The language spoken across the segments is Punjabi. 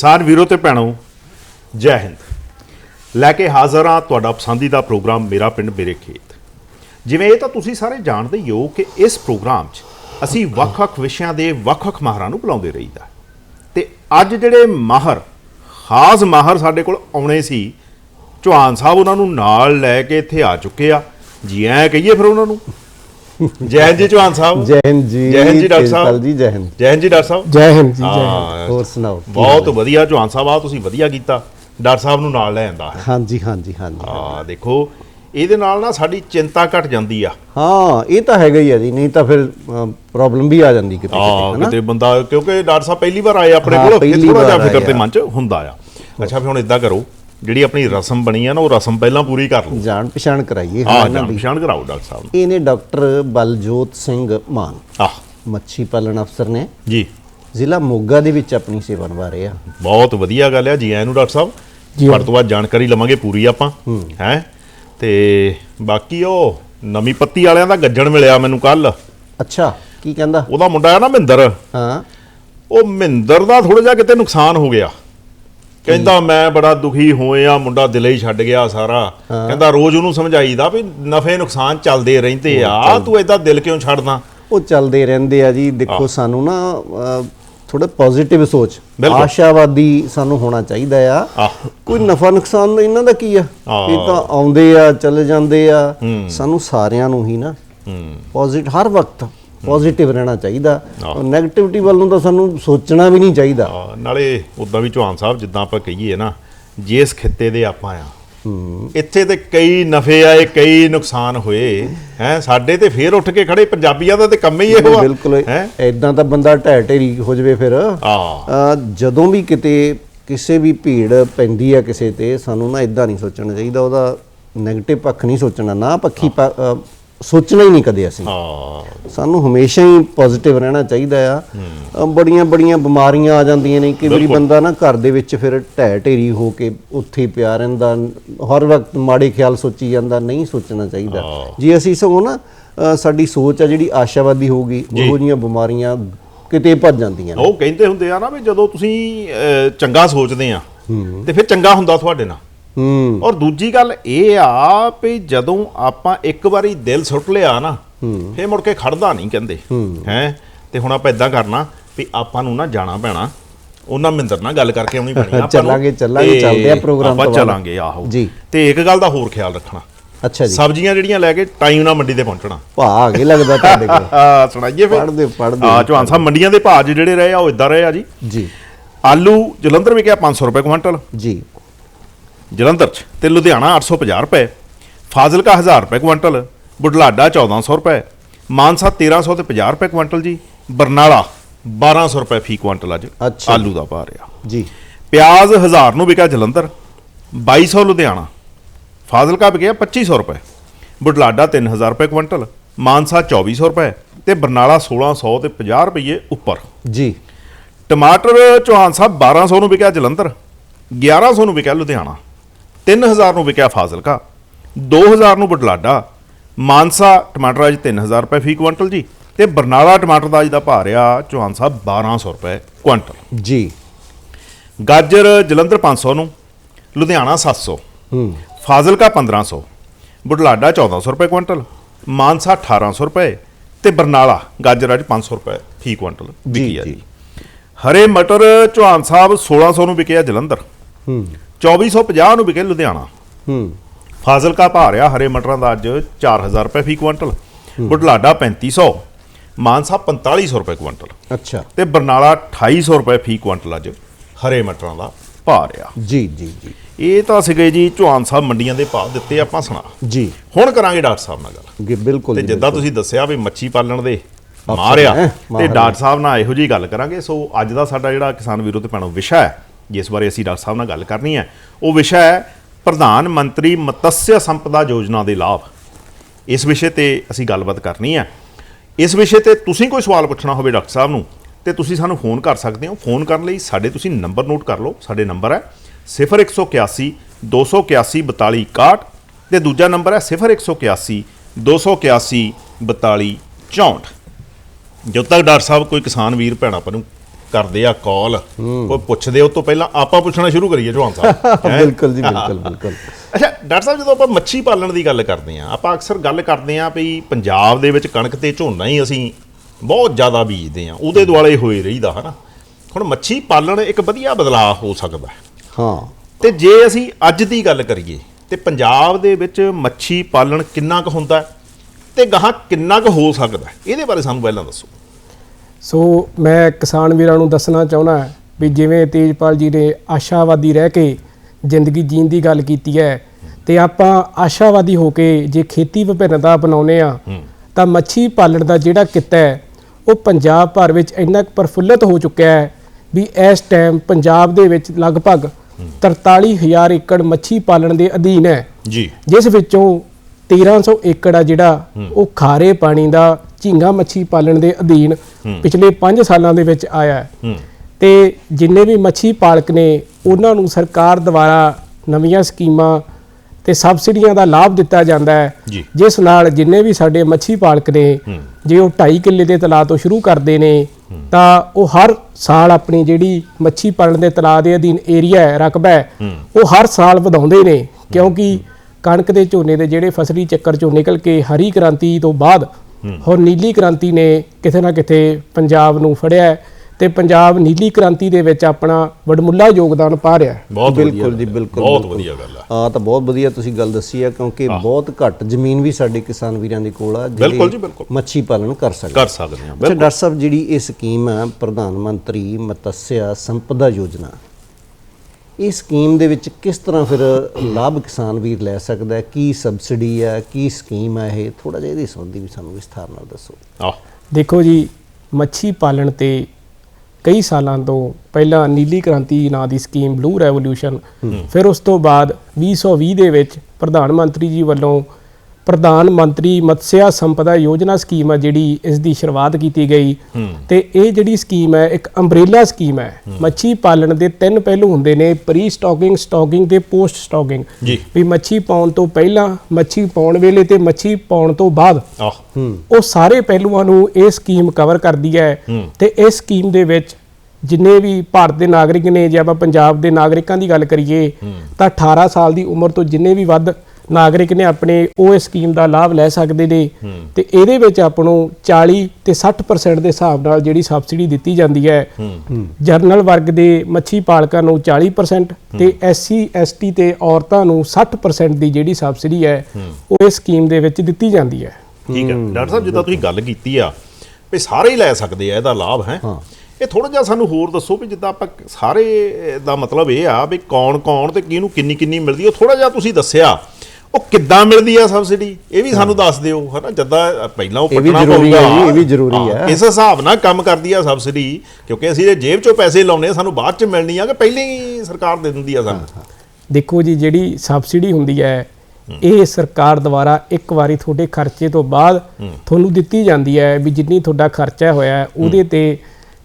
ਕਿਸਾਨ ਵੀਰੋ ਤੇ ਭੈਣੋ, ਜੈ ਹਿੰਦ। ਲੈ ਕੇ ਹਾਜ਼ਰ ਹਾਂ ਤੁਹਾਡਾ ਪਸੰਦੀਦਾ ਪ੍ਰੋਗਰਾਮ ਮੇਰਾ ਪਿੰਡ ਮੇਰੇ ਖੇਤ। ਜਿਵੇਂ ਇਹ ਤਾਂ ਤੁਸੀਂ ਸਾਰੇ ਜਾਣਦੇ ਹੀ ਹੋ ਕਿ ਇਸ ਪ੍ਰੋਗਰਾਮ 'ਚ ਅਸੀਂ ਵੱਖ-ਵੱਖ ਵਿਸ਼ਿਆਂ ਦੇ ਵੱਖ-ਵੱਖ ਮਾਹਰਾਂ ਨੂੰ ਬੁਲਾਉਂਦੇ ਰਹੀਦਾ। ਤੇ ਅੱਜ ਜਿਹੜੇ ਮਾਹਰ, ਖਾਸ ਮਾਹਰ ਸਾਡੇ ਕੋਲ ਆਉਣੇ ਸੀ, ਚੌਹਾਨ ਸਾਹਿਬ ਉਹਨਾਂ ਨੂੰ ਨਾਲ ਲੈ ਕੇ ਇੱਥੇ ਆ ਚੁੱਕੇ ਆ। ਜੀ ਐ ਕਹੀਏ ਫਿਰ ਉਹਨਾਂ ਨੂੰ। ਜੈ ਹਿੰਦ ਜੀ ਚੌਹਾਨ ਸਾਹਿਬ। ਜੈ ਹਿੰਦ ਜੀ ਜੈ ਹਿੰਦ ਜੀ ਡਾਕਟਰ ਸਾਹਿਬ। ਜੀ ਜੈ ਹਿੰਦ ਜੈ ਹਿੰਦ ਜੀ ਡਾਕਟਰ ਸਾਹਿਬ। ਜੈ ਹਿੰਦ ਜੀ ਜੈ ਹਿੰਦ। ਹਾਂ, ਹੋਰ ਸੁਣਾਓ ਬਹੁਤ ਵਧੀਆ ਚੌਹਾਨ ਸਾਹਿਬ ਆ ਤੁਸੀਂ ਵਧੀਆ ਕੀਤਾ। ਡਾਕਟਰ ਸਾਹਿਬ ਨੂੰ ਨਾਲ ਲੈ ਆਂਦਾ ਹੈ। ਹੈ? ਹਾਂਜੀ ਹਾਂਜੀ ਹਾਂਜੀ। ਆ ਦੇਖੋ ਇਹਦੇ ਨਾਲ ਨਾ ਸਾਡੀ ਚਿੰਤਾ ਘਟ ਜਾਂਦੀ ਆ। ਹਾਂ ਇਹ ਤਾਂ ਹੈਗਾ ਹੀ ਹੈ ਜੀ ਨਹੀਂ ਤਾਂ ਫਿਰ ਪ੍ਰੋਬਲਮ ਵੀ ਆ ਜਾਂਦੀ ਕਿਤੇ ਆ ਕਿਤੇ ਹਨਾ? ਬੰਦਾ ਕਿਉਂਕਿ ਡਾਕਟਰ ਸਾਹਿਬ ਪਹਿਲੀ ਵਾਰ ਆਏ ਆਪਣੇ ਹਾਂ, ਕੋਲ ਇਹ ਪਹਿਲੀ ਥੋੜਾ ਜਿਹਾ ਵਾਰ ਫਿਕਰ ਤੇ ਆ। ਮਨ ਚ ਹੁੰਦਾ ਆ। ਅੱਛਾ ਫਿਰ ਹੁਣ ਇਦਾਂ ਕਰੋ ਜਿਹੜੀ ਆਪਣੀ ਰਸਮ ਬਣੀ ਆ ਨਾ ਉਹ ਰਸਮ ਪਹਿਲਾਂ ਪੂਰੀ ਕਰ ਲਓ। ਜਾਣ ਪਛਾਣ ਕਰਾਈਏ। ਹਾਂ ਇਹਨਾਂ ਜਾਣ ਦੀ ਪਛਾਣ ਕਰਾਓ ਡਾਕਟਰ ਸਾਹਿਬ ਨੂੰ। ਇਹ ਨੇ ਡਾਕਟਰ ਬਲਜੋਤ ਸਿੰਘ ਮਾਨ ਆਹ। ਮੱਛੀ ਪਾਲਣ ਅਫਸਰ ਨੇ। ਜੀ। ਜ਼ਿਲ੍ਹਾ ਮੋਗਾ ਦੇ ਵਿੱਚ ਆਪਣੀ ਸੇਵਾ ਨਿਭਾ ਰਹੇ ਆ। ਬਹੁਤ ਵਧੀਆ ਗੱਲ ਆ। ਜੀ ਆਇਆਂ ਨੂੰ ਡਾਕਟਰ ਸਾਹਿਬ ਜੀ ਤੁਹਾਡੇ ਤੋਂ ਬਾਅਦ ਜਾਣਕਾਰੀ ਲਵਾਂਗੇ ਪੂਰੀ ਆਪਾਂ। ਹੈ। ਤੇ ਬਾਕੀ ਉਹ ਨਵੀਂ ਪੱਤੀ ਵਾਲਿਆਂ ਦਾ ਗੱਜਣ ਮਿਲਿਆ ਮੈਨੂੰ ਕੱਲ ਅੱਛਾ ਕੀ ਕਹਿੰਦਾ? ਉਹਦਾ ਮੁੰਡਾ ਆ ਨਾ ਮਹਿੰਦਰ ਹਾਂ। ਉਹ ਮਹਿੰਦਰ ਦਾ ਥੋੜਾ ਜਿਹਾ ਕਿਤੇ ਨੁਕਸਾਨ ਹੋ ਗਿਆ। ਕਹਿੰਦਾ ਮੈਂ ਬੜਾ ਦੁਖੀ ਹੋਇਆ ਮੁੰਡਾ ਦਿਲੇ ਹੀ ਛੱਡ ਗਿਆ ਸਾਰਾ। ਕਹਿੰਦਾ ਰੋਜ਼ ਉਹਨੂੰ ਸਮਝਾਈਦਾ ਵੀ ਨਫੇ ਨੁਕਸਾਨ ਚੱਲਦੇ ਰਹਿੰਦੇ ਆ। ਤੂੰ ਏਦਾਂ ਦਿਲ ਕਿਉਂ ਛੱਡਦਾ? ਉਹ ਚੱਲਦੇ ਰਹਿੰਦੇ ਆ ਜੀ। ਦੇਖੋ ਸਾਨੂੰ ਨਾ ਥੋੜਾ ਪੋਜ਼ਿਟਿਵ ਸੋਚ। ਆਸ਼ਾਵਾਦੀ ਸਾਨੂੰ ਹੋਣਾ ਚਾਹੀਦਾ ਆ। ਕੋਈ ਨਫਾ ਨੁਕਸਾਨ ਇਹਨਾਂ ਦਾ ਕੀ ਆ। ਇਹ ਤਾਂ ਆਉਂਦੇ ਆ ਚਲੇ ਜਾਂਦੇ ਆ। ਸਾਨੂੰ ਸਾਰਿਆਂ ਨੂੰ ਹੀ ਨਾ ਹੂੰ। ਪੋਜ਼ਿਟਿਵ ਹਰ ਵਕਤ ਪੋਜ਼ਿਟਿਵ ਰਹਿਣਾ ਚਾਹੀਦਾ। ਨੈਗੇਟਿਵਿਟੀ ਵੱਲ ਨੂੰ ਤਾਂ ਸਾਨੂੰ ਸੋਚਣਾ ਵੀ ਨਹੀਂ ਚਾਹੀਦਾ। ਨਾਲੇ ਉਦਾਂ ਵੀ ਚੌਹਾਨ ਸਾਹਿਬ ਜਿੱਦਾਂ ਆਪਾਂ ਕਹੀਏ ਨਾ ਜਿਸ ਖਿੱਤੇ ਦੇ ਆਪਾਂ ਆ ਇੱਥੇ ਤੇ ਕਈ ਨਫੇ ਆਏ ਕਈ ਨੁਕਸਾਨ ਹੋਏ ਹੈ ਸਾਡੇ ਤੇ ਫੇਰ ਉੱਠ ਕੇ ਖੜੇ ਪੰਜਾਬੀਆਂ ਦਾ ਤੇ ਕੰਮ ਹੀ ਇਹੋ ਆ। ਬਿਲਕੁਲ ਐਦਾਂ ਤਾਂ ਬੰਦਾ ਢਹਿ ਢੇਰੀ ਹੋ ਜਵੇ ਫਿਰ। ਆ ਜਦੋਂ ਵੀ ਕਿਤੇ ਕਿਸੇ ਵੀ ਭੀੜ ਪੈਂਦੀ ਆ ਕਿਸੇ ਤੇ ਸਾਨੂੰ ਨਾ ਇਦਾਂ ਨਹੀਂ ਸੋਚਣਾ ਚਾਹੀਦਾ ਉਹਦਾ 네ਗੇਟਿਵ ਪੱਖ ਨਹੀਂ ਸੋਚਣਾ ਨਾ ਪੱਖੀ ਸੋਚਣਾ ਹੀ ਨਹੀਂ ਕਦੇ ਅਸੀਂ। ਆ ਸਾਨੂੰ ਹਮੇਸ਼ਾ ਹੀ ਪੋਜ਼ਿਟਿਵ ਰਹਿਣਾ ਚਾਹੀਦਾ ਆ। ਬੜੀਆਂ ਬੜੀਆਂ ਬਿਮਾਰੀਆਂ ਆ ਜਾਂਦੀਆਂ ਨੇ ਕਈ ਵਾਰੀ। ਬੰਦਾ ਨਾ ਘਰ ਦੇ ਵਿੱਚ ਫਿਰ ਢਹਿ ਢੇਰੀ ਹੋ ਕੇ ਉੱਥੇ ਹੀ ਪਿਆ ਰਹਿੰਦਾ ਹਰ ਵਕਤ ਮਾੜੇ ਖਿਆਲ ਸੋਚੀ ਜਾਂਦਾ ਨਹੀਂ ਸੋਚਣਾ ਚਾਹੀਦਾ। ਜੇ ਅਸੀਂ ਸਗੋਂ ਨਾ ਸਾਡੀ ਸੋਚ ਆ ਜਿਹੜੀ ਆਸ਼ਾਵਾਦੀ ਹੋਊਗੀ ਉਹੋ ਜਿਹੀਆਂ ਬਿਮਾਰੀਆਂ ਕਿਤੇ ਭੱਜ ਜਾਂਦੀਆਂ ਨੇ। ਉਹ ਕਹਿੰਦੇ ਹੁੰਦੇ ਆ ਨਾ ਵੀ ਜਦੋਂ ਤੁਸੀਂ ਚੰਗਾ ਸੋਚਦੇ ਆ ਤੇ ਫਿਰ ਚੰਗਾ ਹੁੰਦਾ ਤੁਹਾਡੇ ਨਾਲ। ਹੂੰ। ਔਰ ਦੂਜੀ ਗੱਲ ਇਹ ਆ ਵੀ ਜਦੋਂ ਆਪਾਂ ਇੱਕ ਵਾਰੀ ਦਿਲ ਸੁੱਟ ਲਿਆ ਨਾ ਫੇਰ ਮੁੜ ਕੇ ਖੜਦਾ ਨਹੀਂ ਕਹਿੰਦੇ। ਹੈ। ਤੇ ਹੁਣ ਆਪਾਂ ਇਦਾਂ ਕਰਨਾ ਵੀ ਆਪਾਂ ਨੂੰ ਨਾ ਜਾਣਾ ਪੈਣਾ। ਉਹਨਾਂ ਮਹਿੰਦਰ ਨਾਲ ਗੱਲ ਕਰਕੇ ਆਉਣੀ ਪੈਣੀ ਆਪਾਂ। ਚੱਲਾਂਗੇ, ਚੱਲਾਂਗੇ, ਚੱਲਦੇ ਆ ਪ੍ਰੋਗਰਾਮ ਆਪਾਂ ਤੋਂ ਬਾਅਦ। ਚੱਲਾਂਗੇ ਆਹੋ। ਜੀ। ਤੇ ਇੱਕ ਗੱਲ ਦਾ ਹੋਰ ਖਿਆਲ ਰੱਖਣਾ। ਅੱਛਾ ਜੀ। ਸਬਜ਼ੀਆਂ ਜਿਹੜੀਆਂ ਲੈ ਕੇ ਟਾਈਮ ਨਾਲ ਮੰਡੀ ਤੇ ਪਹੁੰਚਣਾ। ਭਾਗ ਹੀ ਲੱਗਦਾ ਤੁਹਾਡੇ ਕੋਲ? ਆ ਸੁਣਾਈਏ ਫਿਰ। ਪੜ੍ਹਦੇ- ਪੜ੍ਹਦੇ। ਆ ਚੌਹਾਨ ਸਾਹਿਬ ਮੰਡੀਆਂ ਦੇ ਭਾਅ ਜਿਹੜੇ ਰਹੇ ਆ ਉਹ ਇਦਾਂ ਰਹੇ ਆ ਜੀ। ਜੀ। ਆਲੂ ਜਲੰਧਰ ਵਿਕਿਆ 500 ਰੁਪਏ ਕੁਇੰਟਲ। ਜੀ। ਜਲੰਧਰ ਚ ਤੇ ਲੁਧਿਆਣਾ 850 ਰੁਪਏ ਫਾਜ਼ਿਲਕਾ 1000 ਰੁਪਏ ਕੁਇੰਟਲ ਬੁਢਲਾਡਾ 1400 ਰੁਪਏ ਮਾਨਸਾ 1300 ਤੇ 50 ਰੁਪਏ ਕੁਇੰਟਲ ਜੀ ਬਰਨਾਲਾ 1200 ਰੁਪਏ ਫੀ ਕੁਇੰਟਲ ਅੱਜ। ਆਲੂ ਦਾ ਭਾਅ ਰਿਹਾ। ਜੀ। ਪਿਆਜ਼ 1000 ਨੂੰ ਵਿਕਿਆ ਜਲੰਧਰ 2200 ਲੁਧਿਆਣਾ ਫਾਜ਼ਿਲਕਾ ਵਿਕਿਆ 2500 ਰੁਪਏ ਬੁਢਲਾਡਾ 3000 ਰੁਪਏ ਕੁਇੰਟਲ ਮਾਨਸਾ 2400 ਰੁਪਏ ਤੇ ਬਰਨਾਲਾ 1600 ਤੇ 50 ਰੁਪਏ ਉੱਪਰ। ਜੀ। ਟਮਾਟਰ ਚੌਹਾਨ ਸਾਹਿਬ 1200 ਨੂੰ ਵਿਕਿਆ ਜਲੰਧਰ 1100 ਨੂੰ ਵਿਕਿਆ ਲੁਧਿਆਣਾ। 3000 ਨੂੰ ਵਿਕਿਆ ਫਾਜ਼ਿਲਕਾ 2000 ਨੂੰ ਬਟਲਾਡਾ ਮਾਨਸਾ ਟਮਾਟਰ ਅੱਜ 3000 ਰੁਪਏ ਫੀ ਕੁਇੰਟਲ ਜੀ ਤੇ ਬਰਨਾਲਾ ਟਮਾਟਰ ਦਾ ਅੱਜ ਦਾ ਭਾਅ ਰਿਹਾ ਚੌਹਾਨ ਸਾਹਿਬ 1200 ਰੁਪਏ ਕੁਇੰਟਲ। ਜੀ। ਗਾਜਰ ਜਲੰਧਰ 500 ਨੂੰ ਲੁਧਿਆਣਾ 700 ਹੂੰ। ਫਾਜ਼ਿਲਕਾ 1500 ਬੁਢਲਾਡਾ 1400 ਰੁਪਏ ਕੁਇੰਟਲ ਮਾਨਸਾ 1800 ਰੁਪਏ ਤੇ ਬਰਨਾਲਾ ਗਾਜਰ ਅੱਜ 500 ਰੁਪਏ ਫੀ ਕੁਇੰਟਲ ਵਿਕੀ ਆ ਜੀ। ਜੀ। ਹਰੇ ਮਟਰ ਚੌਹਾਨ ਸਾਹਿਬ 1600 ਨੂੰ ਵਿਕਿਆ ਜਲੰਧਰ। ਹੂੰ। 2450 ਨੂੰ ਵਿਕੇ ਲੁਧਿਆਣਾ। ਹੂੰ। ਫਾਜ਼ਿਲਕਾ ਭਾਅ ਰਿਹਾ ਹਰੇ ਮਟਰਾਂ ਦਾ ਅੱਜ 4000 ਰੁਪਏ ਫੀ ਕੁਇੰਟਲ ਬੁਢਲਾਡਾ 3500 ਮਾਨਸਾ 4500 ਰੁਪਏ ਕੁਇੰਟਲ ਅੱਛਾ। ਤੇ ਬਰਨਾਲਾ 2800 ਰੁਪਏ ਫੀ ਕੁਇੰਟਲ ਅੱਜ ਹਰੇ ਮਟਰਾਂ ਦਾ ਭਾਅ ਰਿਹਾ। ਜੀ ਜੀ ਜੀ। ਇਹ ਤਾਂ ਸੀਗੇ ਜੀ ਚੌਹਾਨ ਸਾਹਿਬ ਮੰਡੀਆਂ ਦੇ ਭਾਅ ਦਿੱਤੇ ਆਪਾਂ ਸੁਣਾ। ਜੀ। ਹੁਣ ਕਰਾਂਗੇ ਡਾਕਟਰ ਸਾਹਿਬ ਨਾਲ ਗੱਲ। ਬਿਲਕੁਲ ਤੇ ਜਿੱਦਾਂ। ਤੁਸੀਂ ਦੱਸਿਆ ਵੀ ਮੱਛੀ ਪਾਲਣ ਦੇ ਅਫਸਰ ਮਾਰ ਆ ਹੈ, ਤੇ ਡਾਕਟਰ ਸਾਹਿਬ ਨਾਲ ਇਹੋ ਜੀ ਗੱਲ ਕਰਾਂਗੇ। ਸੋ ਅੱਜ ਦਾ ਸਾਡਾ ਜਿਹੜਾ ਕਿਸਾਨ ਵੀਰੋ ਤੇ ਪੈਣੋ ਵਿਸ਼ਾ ਹੈ ਜਿਸ ਬਾਰੇ ਅਸੀਂ ਡਾਕਟਰ ਸਾਹਿਬ ਨਾਲ ਗੱਲ ਕਰਨੀ ਹੈ, ਉਹ ਵਿਸ਼ਾ ਹੈ ਪ੍ਰਧਾਨ ਮੰਤਰੀ ਮਤਸਯ ਸੰਪਦਾ ਯੋਜਨਾ ਦੇ ਲਾਭ। ਇਸ ਵਿਸ਼ੇ ਤੇ ਅਸੀਂ ਗੱਲਬਾਤ ਕਰਨੀ ਹੈ। ਇਸ ਵਿਸ਼ੇ ਤੇ ਤੁਸੀਂ ਕੋਈ ਸਵਾਲ ਪੁੱਛਣਾ ਹੋਵੇ ਡਾਕਟਰ ਸਾਹਿਬ ਨੂੰ, ਤੇ ਤੁਸੀਂ ਸਾਨੂੰ ਫੋਨ ਕਰ ਸਕਦੇ ਹੋ। ਫੋਨ ਕਰਨ ਲਈ ਸਾਡੇ ਤੁਸੀਂ ਨੰਬਰ ਨੋਟ ਕਰ ਲਓ, ਸਾਡੇ ਨੰਬਰ ਹੈ 0181 281 42 61 ਤੇ ਦੂਜਾ ਨੰਬਰ ਹੈ 0181 281 42 64 ਜਦੋਂ ਤੱਕ ਡਾਕਟਰ ਸਾਹਿਬ, ਕੋਈ ਕਿਸਾਨ ਵੀਰ, ਭੈਣਾ ਆਪਾਂ ਨੂੰ ਕਰਦੇ ਆ ਕਾਲ ਕੋਈ ਪੁੱਛਦੇ ਉਹ ਤੋਂ ਪਹਿਲਾਂ ਆਪਾਂ ਪੁੱਛਣਾ ਸ਼ੁਰੂ ਕਰੀਏ ਜਵਾਨ ਸਾਹਿਬ? ਬਿਲਕੁਲ ਜੀ ਬਿਲਕੁਲ ਬਿਲਕੁਲ। ਅੱਛਾ ਡਾਕਟਰ ਸਾਹਿਬ ਜਦੋਂ ਆਪਾਂ ਮੱਛੀ ਪਾਲਣ ਦੀ ਗੱਲ ਕਰਦੇ ਆ ਆਪਾਂ ਅਕਸਰ ਗੱਲ ਕਰਦੇ ਆ ਵੀ ਪੰਜਾਬ ਦੇ ਵਿੱਚ ਕਣਕ ਤੇ ਝੋਨਾ ਹੀ ਅਸੀਂ ਬਹੁਤ ਜ਼ਿਆਦਾ ਬੀਜਦੇ ਆ ਉਹਦੇ ਦੁਆਲੇ ਹੋਏ ਰਹੀਦਾ ਹਨਾ? ਹੁਣ ਮੱਛੀ ਪਾਲਣ ਇੱਕ ਵਧੀਆ ਬਦਲਾਅ ਹੋ ਸਕਦਾ ਹੈ। ਤੇ ਜੇ ਅਸੀਂ ਅੱਜ ਦੀ ਗੱਲ ਕਰੀਏ ਤੇ ਪੰਜਾਬ ਦੇ ਵਿੱਚ ਮੱਛੀ ਪਾਲਣ ਕਿੰਨਾ ਕੁ ਹੁੰਦਾ ਤੇ ਗਾਹਾਂ ਕਿੰਨਾ ਕੁ ਹੋ ਸਕਦਾ? ਇਹਦੇ ਬਾਰੇ ਸਾਨੂੰ ਪਹਿਲਾਂ ਦੱਸੋ। ਸੋ ਮੈਂ ਕਿਸਾਨ ਵੀਰਾਂ ਨੂੰ ਦੱਸਣਾ ਚਾਹੁੰਦਾ ਵੀ ਜਿਵੇਂ ਤੇਜਪਾਲ ਜੀ ਨੇ ਆਸ਼ਾਵਾਦੀ ਰਹਿ ਕੇ ਜ਼ਿੰਦਗੀ ਜੀਣ ਦੀ ਗੱਲ ਕੀਤੀ ਹੈ ਤੇ ਆਪਾਂ ਆਸ਼ਾਵਾਦੀ ਹੋ ਕੇ ਜੇ ਖੇਤੀ ਵਿਭਿੰਨਤਾ ਅਪਣਾਉਂਦੇ ਆ ਤਾਂ ਮੱਛੀ ਪਾਲਣ ਦਾ ਜਿਹੜਾ ਕਿੱਤਾ ਹੈ ਉਹ ਪੰਜਾਬ ਭਰ ਵਿੱਚ ਇੰਨਾ ਕੁ ਪ੍ਰਫੁੱਲਤ ਹੋ ਚੁੱਕਿਆ ਹੈ ਵੀ ਇਸ ਟਾਈਮ ਪੰਜਾਬ ਦੇ ਵਿੱਚ ਲਗਭਗ 43000 ਏਕੜ ਮੱਛੀ ਪਾਲਣ ਦੇ ਅਧੀਨ ਹੈ। ਜੀ। ਜਿਸ ਵਿੱਚੋਂ 1300 ਏਕੜ ਆ ਜਿਹੜਾ ਉਹ ਖਾਰੇ ਪਾਣੀ ਦਾ ਝੀਂਗਾ ਮੱਛੀ ਪਾਲਣ ਦੇ ਅਧੀਨ ਪਿਛਲੇ 5 ਸਾਲਾਂ ਦੇ ਵਿੱਚ ਆਇਆ ਤੇ ਜਿੰਨੇ ਵੀ ਮੱਛੀ ਪਾਲਕ ਨੇ ਉਹਨਾਂ ਨੂੰ ਸਰਕਾਰ ਦੁਆਰਾ ਨਵੀਆਂ ਸਕੀਮਾਂ ਤੇ ਸਬਸਿਡੀਆਂ ਦਾ ਲਾਭ ਦਿੱਤਾ ਜਾਂਦਾ ਹੈ। ਜਿਸ ਨਾਲ ਜਿੰਨੇ ਵੀ ਸਾਡੇ ਮੱਛੀ ਪਾਲਕ ਨੇ ਜੇ ਉਹ 2.5 ਕਿੱਲੇ ਦੇ ਤਲਾਅ ਤੋਂ ਸ਼ੁਰੂ ਕਰਦੇ ਨੇ ਤਾਂ ਉਹ ਹਰ ਸਾਲ ਆਪਣੀ ਜਿਹੜੀ ਮੱਛੀ ਪਾਲਣ ਦੇ ਤਲਾਅ ਦੇ ਅਧੀਨ ਏਰੀਆ ਹੈ ਰਕਬਾ ਹੈ ਉਹ ਹਰ ਸਾਲ ਵਧਾਉਂਦੇ ਨੇ। ਕਿਉਂਕਿ ਕਣਕ ਦੇ ਝੋਨੇ ਦੇ ਜਿਹੜੇ ਫਸਲੀ ਚੱਕਰ ਚੋਂ ਨਿਕਲ ਕੇ ਹਰੀ ਕ੍ਰਾਂਤੀ ਤੋਂ ਬਾਅਦ ਹੁਣ ਨੀਲੀ ਕ੍ਰਾਂਤੀ ਨੇ ਕਿਤੇ ਨਾ ਕਿਤੇ ਪੰਜਾਬ ਨੂੰ ਫੜਿਆ ਹੈ ਤੇ ਪੰਜਾਬ ਨੀਲੀ ਕ੍ਰਾਂਤੀ ਦੇ ਵਿੱਚ ਆਪਣਾ ਵਡਮੁੱਲਾ ਯੋਗਦਾਨ ਪਾ ਰਿਹਾ ਹੈ। ਬਹੁਤ ਬਿਲਕੁਲ ਵਧੀਆ ਜੀ, ਹੈ, ਬਿਲਕੁਲ, ਬਹੁਤ। ਵਧੀਆ ਗੱਲ ਆ ਆ ਤਾਂ ਬਹੁਤ ਵਧੀਆ ਤੁਸੀਂ ਗੱਲ ਦੱਸੀ ਹੈ ਕਿਉਂਕਿ ਬਹੁਤ ਘੱਟ ਜ਼ਮੀਨ ਵੀ ਸਾਡੇ ਕਿਸਾਨ ਵੀਰਾਂ ਦੇ ਕੋਲ ਆ ਬਿਲਕੁਲ ਜੀ, ਬਿਲਕੁਲ। ਮੱਛੀ ਪਾਲਣ ਕਰ ਸਕਦੇ ਕਰ ਸਕਦੇ ਹਾਂ ਅੱਛਾ ਬਿਲਕੁਲ। ਡਾਕਟਰ ਸਾਹਿਬ ਜਿਹੜੀ ਇਹ ਸਕੀਮ ਹੈ ਪ੍ਰਧਾਨ ਮੰਤਰੀ ਮਤਸਿਆ ਸੰਪਦਾ ਯੋਜਨਾ ਇਹ ਸਕੀਮ ਦੇ ਵਿੱਚ ਕਿਸ ਤਰ੍ਹਾਂ ਫਿਰ ਲਾਭ ਕਿਸਾਨ ਵੀਰ ਲੈ ਸਕਦਾ ਹੈ? ਕੀ ਸਬਸਿਡੀ ਹੈ ਕੀ ਸਕੀਮ ਹੈ ਇਹ? ਥੋੜਾ ਜਿਹਾ ਇਹਦੇ ਸੰਬੰਧੀ ਵੀ ਸਾਨੂੰ ਵਿਸਥਾਰ ਨਾਲ ਦੱਸੋ। ਆਹ ਦੇਖੋ ਜੀ ਮੱਛੀ ਪਾਲਣ ਤੇ ਕਈ ਸਾਲਾਂ ਤੋਂ ਪਹਿਲਾਂ ਨੀਲੀ ਕ੍ਰਾਂਤੀ ਨਾਂ ਦੀ ਸਕੀਮ ਬਲੂ ਰੈਵੋਲੂਸ਼ਨ ਫਿਰ ਉਸ ਤੋਂ ਬਾਅਦ 2020 ਦੇ ਵਿੱਚ ਪ੍ਰਧਾਨ ਮੰਤਰੀ ਜੀ ਵੱਲੋਂ ਪ੍ਰਧਾਨ ਮੰਤਰੀ ਮਤਸਿਆ ਸੰਪਦਾ ਯੋਜਨਾ ਸਕੀਮ ਆ ਜਿਹੜੀ ਇਸ ਦੀ ਸ਼ੁਰੂਆਤ ਕੀਤੀ ਗਈ। ਤੇ ਇਹ ਜਿਹੜੀ ਸਕੀਮ ਹੈ ਇੱਕ ਅੰਬ੍ਰੇਲਾ ਸਕੀਮ ਹੈ। ਮੱਛੀ ਪਾਲਣ ਦੇ ਤਿੰਨ ਪਹਿਲੂ ਹੁੰਦੇ ਨੇ ਪ੍ਰੀ ਸਟਾਕਿੰਗ ਸਟਾਕਿੰਗ ਤੇ ਪੋਸਟ ਸਟਾਕਿੰਗ ਜੀ। ਵੀ ਮੱਛੀ ਪਾਉਣ ਤੋਂ ਪਹਿਲਾਂ ਮੱਛੀ ਪਾਉਣ ਵੇਲੇ ਤੇ ਮੱਛੀ ਪਾਉਣ ਤੋਂ ਬਾਅਦ। ਉਹ ਸਾਰੇ ਪਹਿਲੂਆਂ ਨੂੰ ਇਹ ਸਕੀਮ ਕਵਰ ਕਰਦੀ ਹੈ। ਤੇ ਇਸ ਸਕੀਮ ਦੇ ਵਿੱਚ ਜਿੰਨੇ ਵੀ ਭਾਰਤ ਦੇ ਨਾਗਰਿਕ ਨੇ ਜੇ ਆਪਾਂ ਪੰਜਾਬ ਦੇ ਨਾਗਰਿਕਾਂ ਦੀ ਗੱਲ ਕਰੀਏ ਤਾਂ 18 ਸਾਲ ਦੀ ਉਮਰ ਤੋਂ ਜਿੰਨੇ ਵੀ ਵੱਧ ਨਾਗਰਿਕ ਨੇ ਆਪਣੇ ਉਹ ਸਕੀਮ ਦਾ ਲਾਭ ਲੈ ਸਕਦੇ ਨੇ। ਤੇ ਇਹਦੇ ਵਿੱਚ ਆਪਾਂ ਨੂੰ 40 ਤੇ 60% ਦੇ ਹਿਸਾਬ ਨਾਲ ਜਿਹੜੀ ਸਬਸਿਡੀ ਦਿੱਤੀ ਜਾਂਦੀ ਹੈ। ਜਰਨਲ ਵਰਗ ਦੇ ਮੱਛੀ ਪਾਲਕਾਂ ਨੂੰ 40% ਤੇ ਐਸਸੀ ਐਸਟੀ ਤੇ ਔਰਤਾਂ ਨੂੰ 60% ਦੀ ਜਿਹੜੀ ਸਬਸਿਡੀ ਹੈ ਉਹ ਇਸ ਸਕੀਮ ਦੇ ਵਿੱਚ ਦਿੱਤੀ ਜਾਂਦੀ ਹੈ। ਠੀਕ ਹੈ। ਡਾਕਟਰ ਸਾਹਿਬ ਜਿੱਦਾਂ ਤੁਸੀਂ ਗੱਲ ਕੀਤੀ ਆ ਵੀ ਸਾਰੇ ਹੀ ਲੈ ਸਕਦੇ ਆ ਇਹਦਾ ਲਾਭ ਹੈ। ਇਹ ਥੋੜਾ ਜਿਹਾ ਸਾਨੂੰ ਹੋਰ ਦੱਸੋ ਵੀ ਜਿੱਦਾਂ ਆਪਾਂ ਸਾਰੇ ਦਾ ਮਤਲਬ ਇਹ ਆ ਵੀ ਕੌਣ ਕੌਣ ਤੇ ਕਿਹਨੂੰ ਕਿੰਨੀ ਕਿੰਨੀ ਮਿਲਦੀ ਉਹ ਥੋੜਾ ਜਿਹਾ ਤੁਸੀਂ ਦੱਸਿਆ ਉਹ ਕਿੱਦਾਂ ਮਿਲਦੀ ਆ ਸਬਸਿਡੀ ਇਹ ਵੀ ਸਾਨੂੰ ਦੱਸ ਦਿਓ ਹਨਾ? ਜਿੱਦਾਂ ਪਹਿਲਾਂ ਉਹ ਪਟਣਾ ਪਊਗਾ। ਇਹ ਵੀ ਜ਼ਰੂਰੀ ਹਾਂ। ਕਿਸ ਹਿਸਾਬ ਨਾਲ ਕੰਮ ਕਰਦੀ ਆ ਸਬਸਿਡੀ ਕਿਉਂਕਿ ਅਸੀਂ ਜੇ ਜੇਬ ਚੋਂ ਪੈਸੇ ਲਾਉਨੇ ਆ ਸਾਨੂੰ ਬਾਅਦ ਚ ਮਿਲਣੀ ਆ ਕਿ ਪਹਿਲਾਂ ਹੀ ਸਰਕਾਰ ਦੇ ਦਿੰਦੀ ਆ ਸਾਨੂੰ। ਦੇਖੋ ਜੀ ਜਿਹੜੀ ਸਬਸਿਡੀ ਹੁੰਦੀ ਹੈ ਇਹ ਸਰਕਾਰ ਦੁਆਰਾ ਇੱਕ ਵਾਰੀ ਤੁਹਾਡੇ ਖਰਚੇ ਤੋਂ ਬਾਅਦ ਤੁਹਾਨੂੰ ਦਿੱਤੀ ਜਾਂਦੀ ਹੈ ਵੀ ਜਿੰਨੀ ਤੁਹਾਡਾ ਖਰਚਾ ਹੋਇਆ ਹੈ, ਉਹਦੇ ਤੇ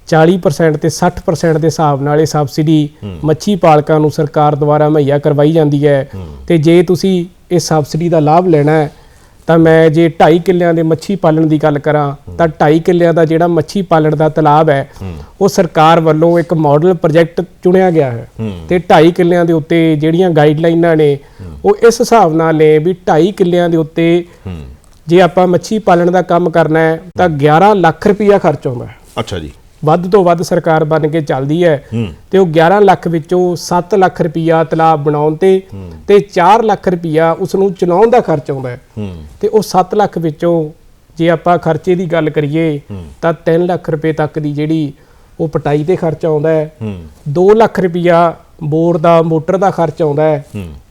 40% ਤੇ 60% ਦੇ ਹਿਸਾਬ ਨਾਲ ਇਹ ਸਬਸਿਡੀ ਮੱਛੀ ਪਾਲਕਾਂ ਨੂੰ ਸਰਕਾਰ ਦੁਆਰਾ ਮੁਹੱਈਆ ਕਰਵਾਈ ਜਾਂਦੀ ਹੈ। ਤੇ ਜੇ ਤੁਸੀਂ ਇਹ ਸਬਸਿਡੀ ਦਾ ਲਾਭ ਲੈਣਾ ਹੈ ਤਾਂ ਮੈਂ ਜੇ 2.5 ਕਿੱਲਿਆਂ ਦੇ ਮੱਛੀ ਪਾਲਣ ਦੀ ਗੱਲ ਕਰਾਂ ਤਾਂ 2.5 ਕਿੱਲਿਆਂ ਦਾ ਜਿਹੜਾ ਮੱਛੀ ਪਾਲਣ ਦਾ ਤਲਾਬ ਹੈ ਉਹ ਸਰਕਾਰ ਵੱਲੋਂ ਇੱਕ ਮਾਡਲ ਪ੍ਰੋਜੈਕਟ ਚੁਣਿਆ ਗਿਆ ਹੈ। ਤੇ 2.5 ਕਿੱਲਿਆਂ ਦੇ ਉੱਤੇ ਜਿਹੜੀਆਂ ਗਾਈਡਲਾਈਨਾਂ ਨੇ ਉਹ ਇਸ ਹਿਸਾਬ ਨਾਲ ਨੇ ਵੀ 2.5 ਕਿੱਲਿਆਂ ਦੇ ਉੱਤੇ ਜੇ ਆਪਾਂ ਮੱਛੀ ਪਾਲਣ ਦਾ ਕੰਮ ਕਰਨਾ ਹੈ ਤਾਂ 11 ਲੱਖ ਰੁਪਈਆ ਖਰਚ ਆਉਂਦਾ ਹੈ। ਅੱਛਾ ਜੀ। ਵੱਧ ਤੋਂ ਵੱਧ ਸਰਕਾਰ ਬਣ ਕੇ ਚੱਲਦੀ ਹੈ ਤੇ ਉਹ 11 ਲੱਖ ਵਿੱਚੋਂ 7 ਲੱਖ ਰੁਪਈਆ ਤਲਾਬ ਬਣਾਉਣ ਤੇ ਤੇ 4 ਲੱਖ ਰੁਪਈਆ ਉਸ ਨੂੰ ਚਲਾਉਣ ਦਾ ਖਰਚ ਆਉਂਦਾ ਹੈ। ਤੇ ਉਹ 7 ਲੱਖ ਵਿੱਚੋਂ ਜੇ ਆਪਾਂ ਖਰਚੇ ਦੀ ਗੱਲ ਕਰੀਏ ਤਾਂ 3 ਲੱਖ ਰੁਪਏ ਤੱਕ ਦੀ ਜਿਹੜੀ ਉਹ ਪਟਾਈ ਤੇ ਖਰਚ ਆਉਂਦਾ ਹੈ। ਹੂੰ। 2 ਲੱਖ ਰੁਪਈਆ ਬੋਰ ਦਾ ਮੋਟਰ ਦਾ ਖਰਚ ਆਉਂਦਾ ਹੈ।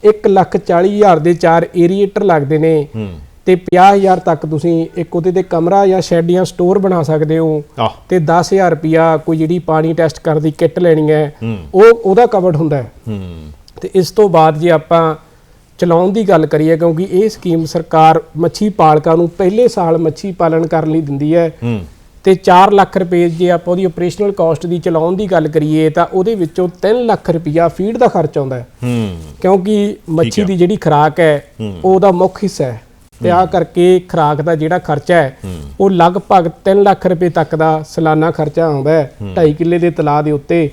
1 ਲੱਖ 40 ਹਜ਼ਾਰ ਦੇ ਚਾਰ ਏਰੀਏਟਰ ਲੱਗਦੇ ਨੇ। ਤੇ 50000 ਤੱਕ ਤੁਸੀਂ ਇੱਕ ਉਹਦੇ ਤੇ ਕਮਰਾ ਜਾਂ ਸ਼ੈੱਡ ਜਾਂ ਸਟੋਰ ਬਣਾ ਸਕਦੇ ਹੋ। ਤੇ 10000 ਰੁਪਿਆ ਕੋਈ ਜਿਹੜੀ ਪਾਣੀ ਟੈਸਟ ਕਰਨ ਦੀ ਕਿੱਟ ਲੈਣੀ ਹੈ। ਉਹ ਉਹਦਾ ਕਵਰਡ ਹੁੰਦਾ ਹੈ। ਤੇ ਇਸ ਤੋਂ ਬਾਅਦ ਜੇ ਆਪਾਂ ਚਲਾਉਣ ਦੀ ਗੱਲ ਕਰੀਏ ਕਿਉਂਕਿ ਇਹ ਸਕੀਮ ਸਰਕਾਰ ਮੱਛੀ ਪਾਲਕਾਂ ਨੂੰ ਪਹਿਲੇ ਸਾਲ ਮੱਛੀ ਪਾਲਣ ਕਰਨ ਲਈ ਦਿੰਦੀ ਹੈ। ਤੇ 4 ਲੱਖ ਰੁਪਏ ਜੇ ਆਪਾਂ ਉਹਦੀ ਆਪਰੇਸ਼ਨਲ ਕਾਸਟ ਦੀ ਚਲਾਉਣ ਦੀ ਗੱਲ ਕਰੀਏ ਤਾਂ ਉਹਦੇ ਵਿੱਚੋਂ 3 ਲੱਖ ਰੁਪਿਆ ਫੀਡ ਦਾ ਖਰਚ ਆਉਂਦਾ ਹੈ। ਹੂੰ। ਕਿਉਂਕਿ ਮੱਛੀ ਦੀ ਜਿਹੜੀ ਖੁਰਾਕ ਹੈ ਉਹ ਉਹਦਾ ਮੁੱਖ ਹਿੱਸਾ ਹੈ। ਤੇ ਆ ਕਰਕੇ ਖਰਾਕ ਦਾ ਜਿਹੜਾ ਖਰਚਾ ਹੈ ਉਹ ਲਗਭਗ 3 ਲੱਖ ਰੁਪਏ ਤੱਕ ਦਾ ਸਾਲਾਨਾ ਖਰਚਾ ਆਉਂਦਾ ਹੈ 2.5 ਕਿੱਲੇ ਦੇ ਤਲਾਅ ਦੇ ਉੱਤੇ।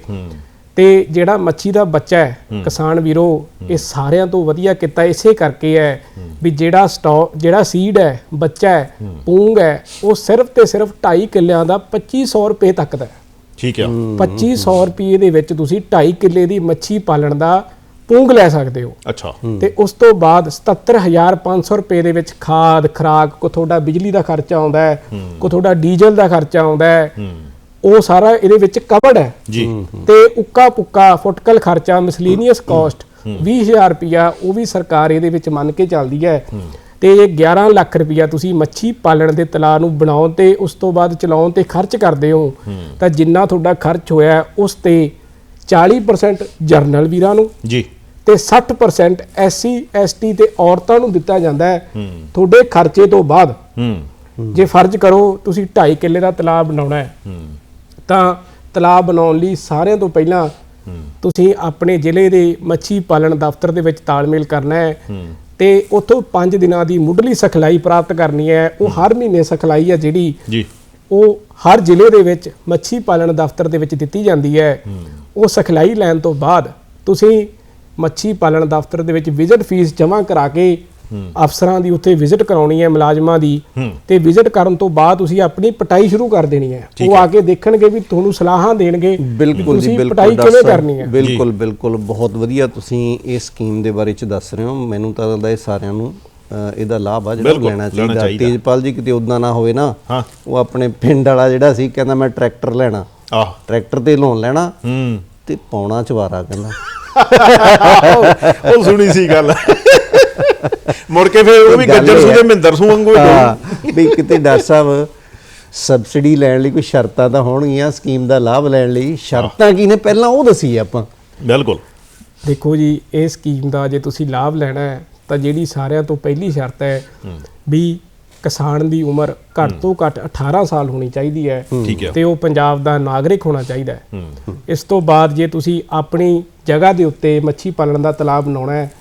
ਤੇ ਜਿਹੜਾ ਮੱਛੀ ਦਾ ਬੱਚਾ ਹੈ ਕਿਸਾਨ ਵੀਰੋ ਇਹ ਸਾਰਿਆਂ ਤੋਂ ਵਧੀਆ ਕੀਤਾ ਇਸੇ ਕਰਕੇ ਹੈ ਵੀ ਜਿਹੜਾ ਸਟਾਕ ਜਿਹੜਾ ਸੀਡ ਹੈ ਬੱਚਾ ਹੈ ਪੂੰਗ ਹੈ ਉਹ ਸਿਰਫ ਤੇ ਸਿਰਫ 2.5 ਕਿੱਲਿਆਂ ਦਾ 2500 ਰੁਪਏ ਤੱਕ ਦਾ ਹੈ। ਠੀਕ ਆ 2500 ਰੁਪਏ ਦੇ ਵਿੱਚ ਤੁਸੀਂ 2.5 ਕਿੱਲੇ ਦੀ ਮੱਛੀ ਪਾਲਣ ਦਾ ਪੂੰਗ ਲੈ ਸਕਦੇ ਹੋ। ਅੱਛਾ। ਤੇ ਉਸ ਤੋਂ ਬਾਅਦ 77500 ਰੁਪਏ ਦੇ ਵਿੱਚ ਖਾਦ ਖਰਾਕ ਕੋ ਤੁਹਾਡਾ ਬਿਜਲੀ ਦਾ ਖਰਚਾ ਆਉਂਦਾ ਹੈ ਕੋ ਤੁਹਾਡਾ ਡੀਜ਼ਲ ਦਾ ਖਰਚਾ ਆਉਂਦਾ ਹੈ ਉਹ ਸਾਰਾ ਇਹਦੇ ਵਿੱਚ ਕਵਰਡ ਹੈ। ਜੀ। ਤੇ ਉੱਕਾ ਪੁੱਕਾ ਫੁੱਟਕਲ ਖਰਚਾ ਮਿਸਲੀਨੀਅਸ ਕਾਸਟ 20000 ਰੁਪਿਆ ਉਹ ਵੀ ਸਰਕਾਰ ਇਹਦੇ ਵਿੱਚ ਮੰਨ ਕੇ ਚੱਲਦੀ ਹੈ। ਤੇ ਇਹ 11 ਲੱਖ ਰੁਪਿਆ ਤੁਸੀਂ ਮੱਛੀ ਪਾਲਣ ਦੇ ਤਲਾਅ ਨੂੰ ਬਣਾਉਣ ਤੇ ਉਸ ਤੋਂ ਬਾਅਦ ਚਲਾਉਣ ਤੇ ਖਰਚ ਕਰਦੇ ਹੋ। ਤਾਂ ਜਿੰਨਾ ਤੁਹਾਡਾ ਖਰਚ ਹੋਇਆ ਉਸ ਤੇ 40% ਜਰਨਲ ਵੀਰਾਂ ਨੂੰ। ਜੀ। ਤੇ 60% ਐਸਸੀ ਐਸਟੀ ਤੇ ਔਰਤਾਂ ਨੂੰ ਦਿੱਤਾ ਜਾਂਦਾ ਹੈ ਤੁਹਾਡੇ ਖਰਚੇ ਤੋਂ ਬਾਅਦ। ਜੇ ਫਰਜ਼ ਕਰੋ ਤੁਸੀਂ 2.5 ਕਿੱਲੇ ਦਾ ਤਲਾਬ ਬਣਾਉਣਾ ਹੈ ਤਾਂ ਤਲਾਬ ਬਣਾਉਣ ਲਈ ਸਾਰਿਆਂ ਤੋਂ ਪਹਿਲਾਂ ਤੁਸੀਂ ਆਪਣੇ ਜ਼ਿਲ੍ਹੇ ਦੇ ਮੱਛੀ ਪਾਲਣ ਦਫ਼ਤਰ ਦੇ ਵਿੱਚ ਤਾਲਮੇਲ ਕਰਨਾ ਹੈ ਤੇ ਉੱਥੋਂ 5 ਦਿਨਾਂ ਦੀ ਮੁੱਢਲੀ ਸਿਖਲਾਈ ਪ੍ਰਾਪਤ ਕਰਨੀ ਹੈ। ਉਹ ਹਰ ਮਹੀਨੇ ਸਿਖਲਾਈ ਹੈ ਜਿਹੜੀ ਜੀ। ਉਹ ਹਰ ਜ਼ਿਲ੍ਹੇ ਦੇ ਵਿੱਚ ਮੱਛੀ ਪਾਲਣ ਦਫ਼ਤਰ ਦੇ ਵਿੱਚ ਦਿੱਤੀ ਜਾਂਦੀ ਹੈ। ਉਹ ਸਿਖਲਾਈ ਲੈਣ ਤੋਂ ਬਾਅਦ ਤੁਸੀਂ ਮੱਛੀ ਪਾਲਣ ਦਫ਼ਤਰ ਦੇ ਵਿੱਚ ਵਿਜ਼ਿਟ ਫੀਸ ਜਮ੍ਹਾਂ ਕਰਾ ਕੇ ਅਫਸਰਾਂ ਦੀ ਉੱਥੇ ਵਿਜ਼ਿਟ ਕਰਾਉਣੀ ਹੈ ਮੁਲਾਜ਼ਮਾਂ ਦੀ। ਤੇ ਵਿਜ਼ਿਟ ਕਰਨ ਤੋਂ ਬਾਅਦ ਤੁਸੀਂ ਆਪਣੀ ਪਟਾਈ ਸ਼ੁਰੂ ਕਰ ਦੇਣੀ ਹੈ। ਉਹ ਆ ਕੇ ਦੇਖਣਗੇ ਵੀ ਤੁਹਾਨੂੰ ਸਲਾਹਾਂ ਦੇਣਗੇ ਬਿਲਕੁਲ ਜੀ ਬਿਲਕੁਲ ਪਟਾਈ ਕਿਵੇਂ ਕਰਨੀ ਹੈ। ਬਿਲਕੁਲ ਬਿਲਕੁਲ। ਬਹੁਤ ਵਧੀਆ ਤੁਸੀਂ ਇਸ ਸਕੀਮ ਦੇ ਬਾਰੇ ਚ ਦੱਸ ਰਹੇ ਹੋ। ਮੈਨੂੰ ਤਾਂ ਲੱਗਦਾ ਇਹ ਸਾਰਿਆਂ ਨੂੰ ਇਹਦਾ ਲਾਭ ਆ ਜਿਹੜਾ ਲੈਣਾ ਚਾਹੀਦਾ। ਤੇਜਪਾਲ ਜੀ ਕਿਤੇ ਉਦਾਂ ਨਾ ਹੋਵੇ ਨਾ। ਉਹ ਆਪਣੇ ਪਿੰਡ ਵਾਲਾ ਜਿਹੜਾ ਸੀ ਕਹਿੰਦਾ ਮੈਂ ਟਰੈਕਟਰ ਲੈਣਾ। ਆਹ। ਟਰੈਕਟਰ ਤੇ ਲੋਨ ਲੈਣਾ ਹੂੰ। ਤੇ ਪਾਉਣਾ ਚਵਾਰਾ ਕਹਿੰਦਾ। ਉਹ ਸੁਣੀ ਸੀ ਗੱਲ। ਮੁੜ ਕੇ ਫਿਰ ਉਹ ਵੀ ਗੱਜਰ ਇਹ ਸੂ। ਦੇ ਮਹਿੰਦਰ ਸੂ ਵਾਂਗੂ ਹੀ ਵੀ ਕਿਤੇ ਡਾਕਟਰ ਸਾਹਿਬ ਸਬਸਿਡੀ ਲੈਣ ਲਈ ਕੋਈ ਸ਼ਰਤਾਂ ਤਾਂ ਹੋਣਗੀਆਂ ਸਕੀਮ ਦਾ ਲਾਭ ਲੈਣ ਲਈ। ਸ਼ਰਤਾਂ ਕੀ ਨੇ? ਪਹਿਲਾਂ ਉਹ ਦਸੀ ਆਪਾਂ। ਬਿਲਕੁਲ। ਦੇਖੋ ਜੀ ਇਹ ਸਕੀਮ ਦਾ ਜੇ ਤੁਸੀਂ ਲਾਭ ਲੈਣਾ ਹੈ ਤਾਂ ਜਿਹੜੀ ਸਾਰਿਆਂ ਤੋਂ ਪਹਿਲੀ ਸ਼ਰਤ ਹੈ ਵੀ ਕਿਸਾਨ ਦੀ ਉਮਰ ਘੱਟ ਤੋਂ ਘੱਟ 18 ਸਾਲ ਹੋਣੀ ਚਾਹੀਦੀ ਹੈ ਤੇ ਉਹ ਪੰਜਾਬ ਦਾ ਨਾਗਰਿਕ ਹੋਣਾ ਚਾਹੀਦਾ ਹੈ। ਇਸ ਤੋਂ ਬਾਅਦ ਜੇ ਤੁਸੀਂ ਆਪਣੀ ਜਗ੍ਹਾ ਦੇ ਉੱਤੇ ਮੱਛੀ ਪਾਲਣ ਦਾ ਤਲਾਬ ਬਣਾਉਣਾ ਹੈ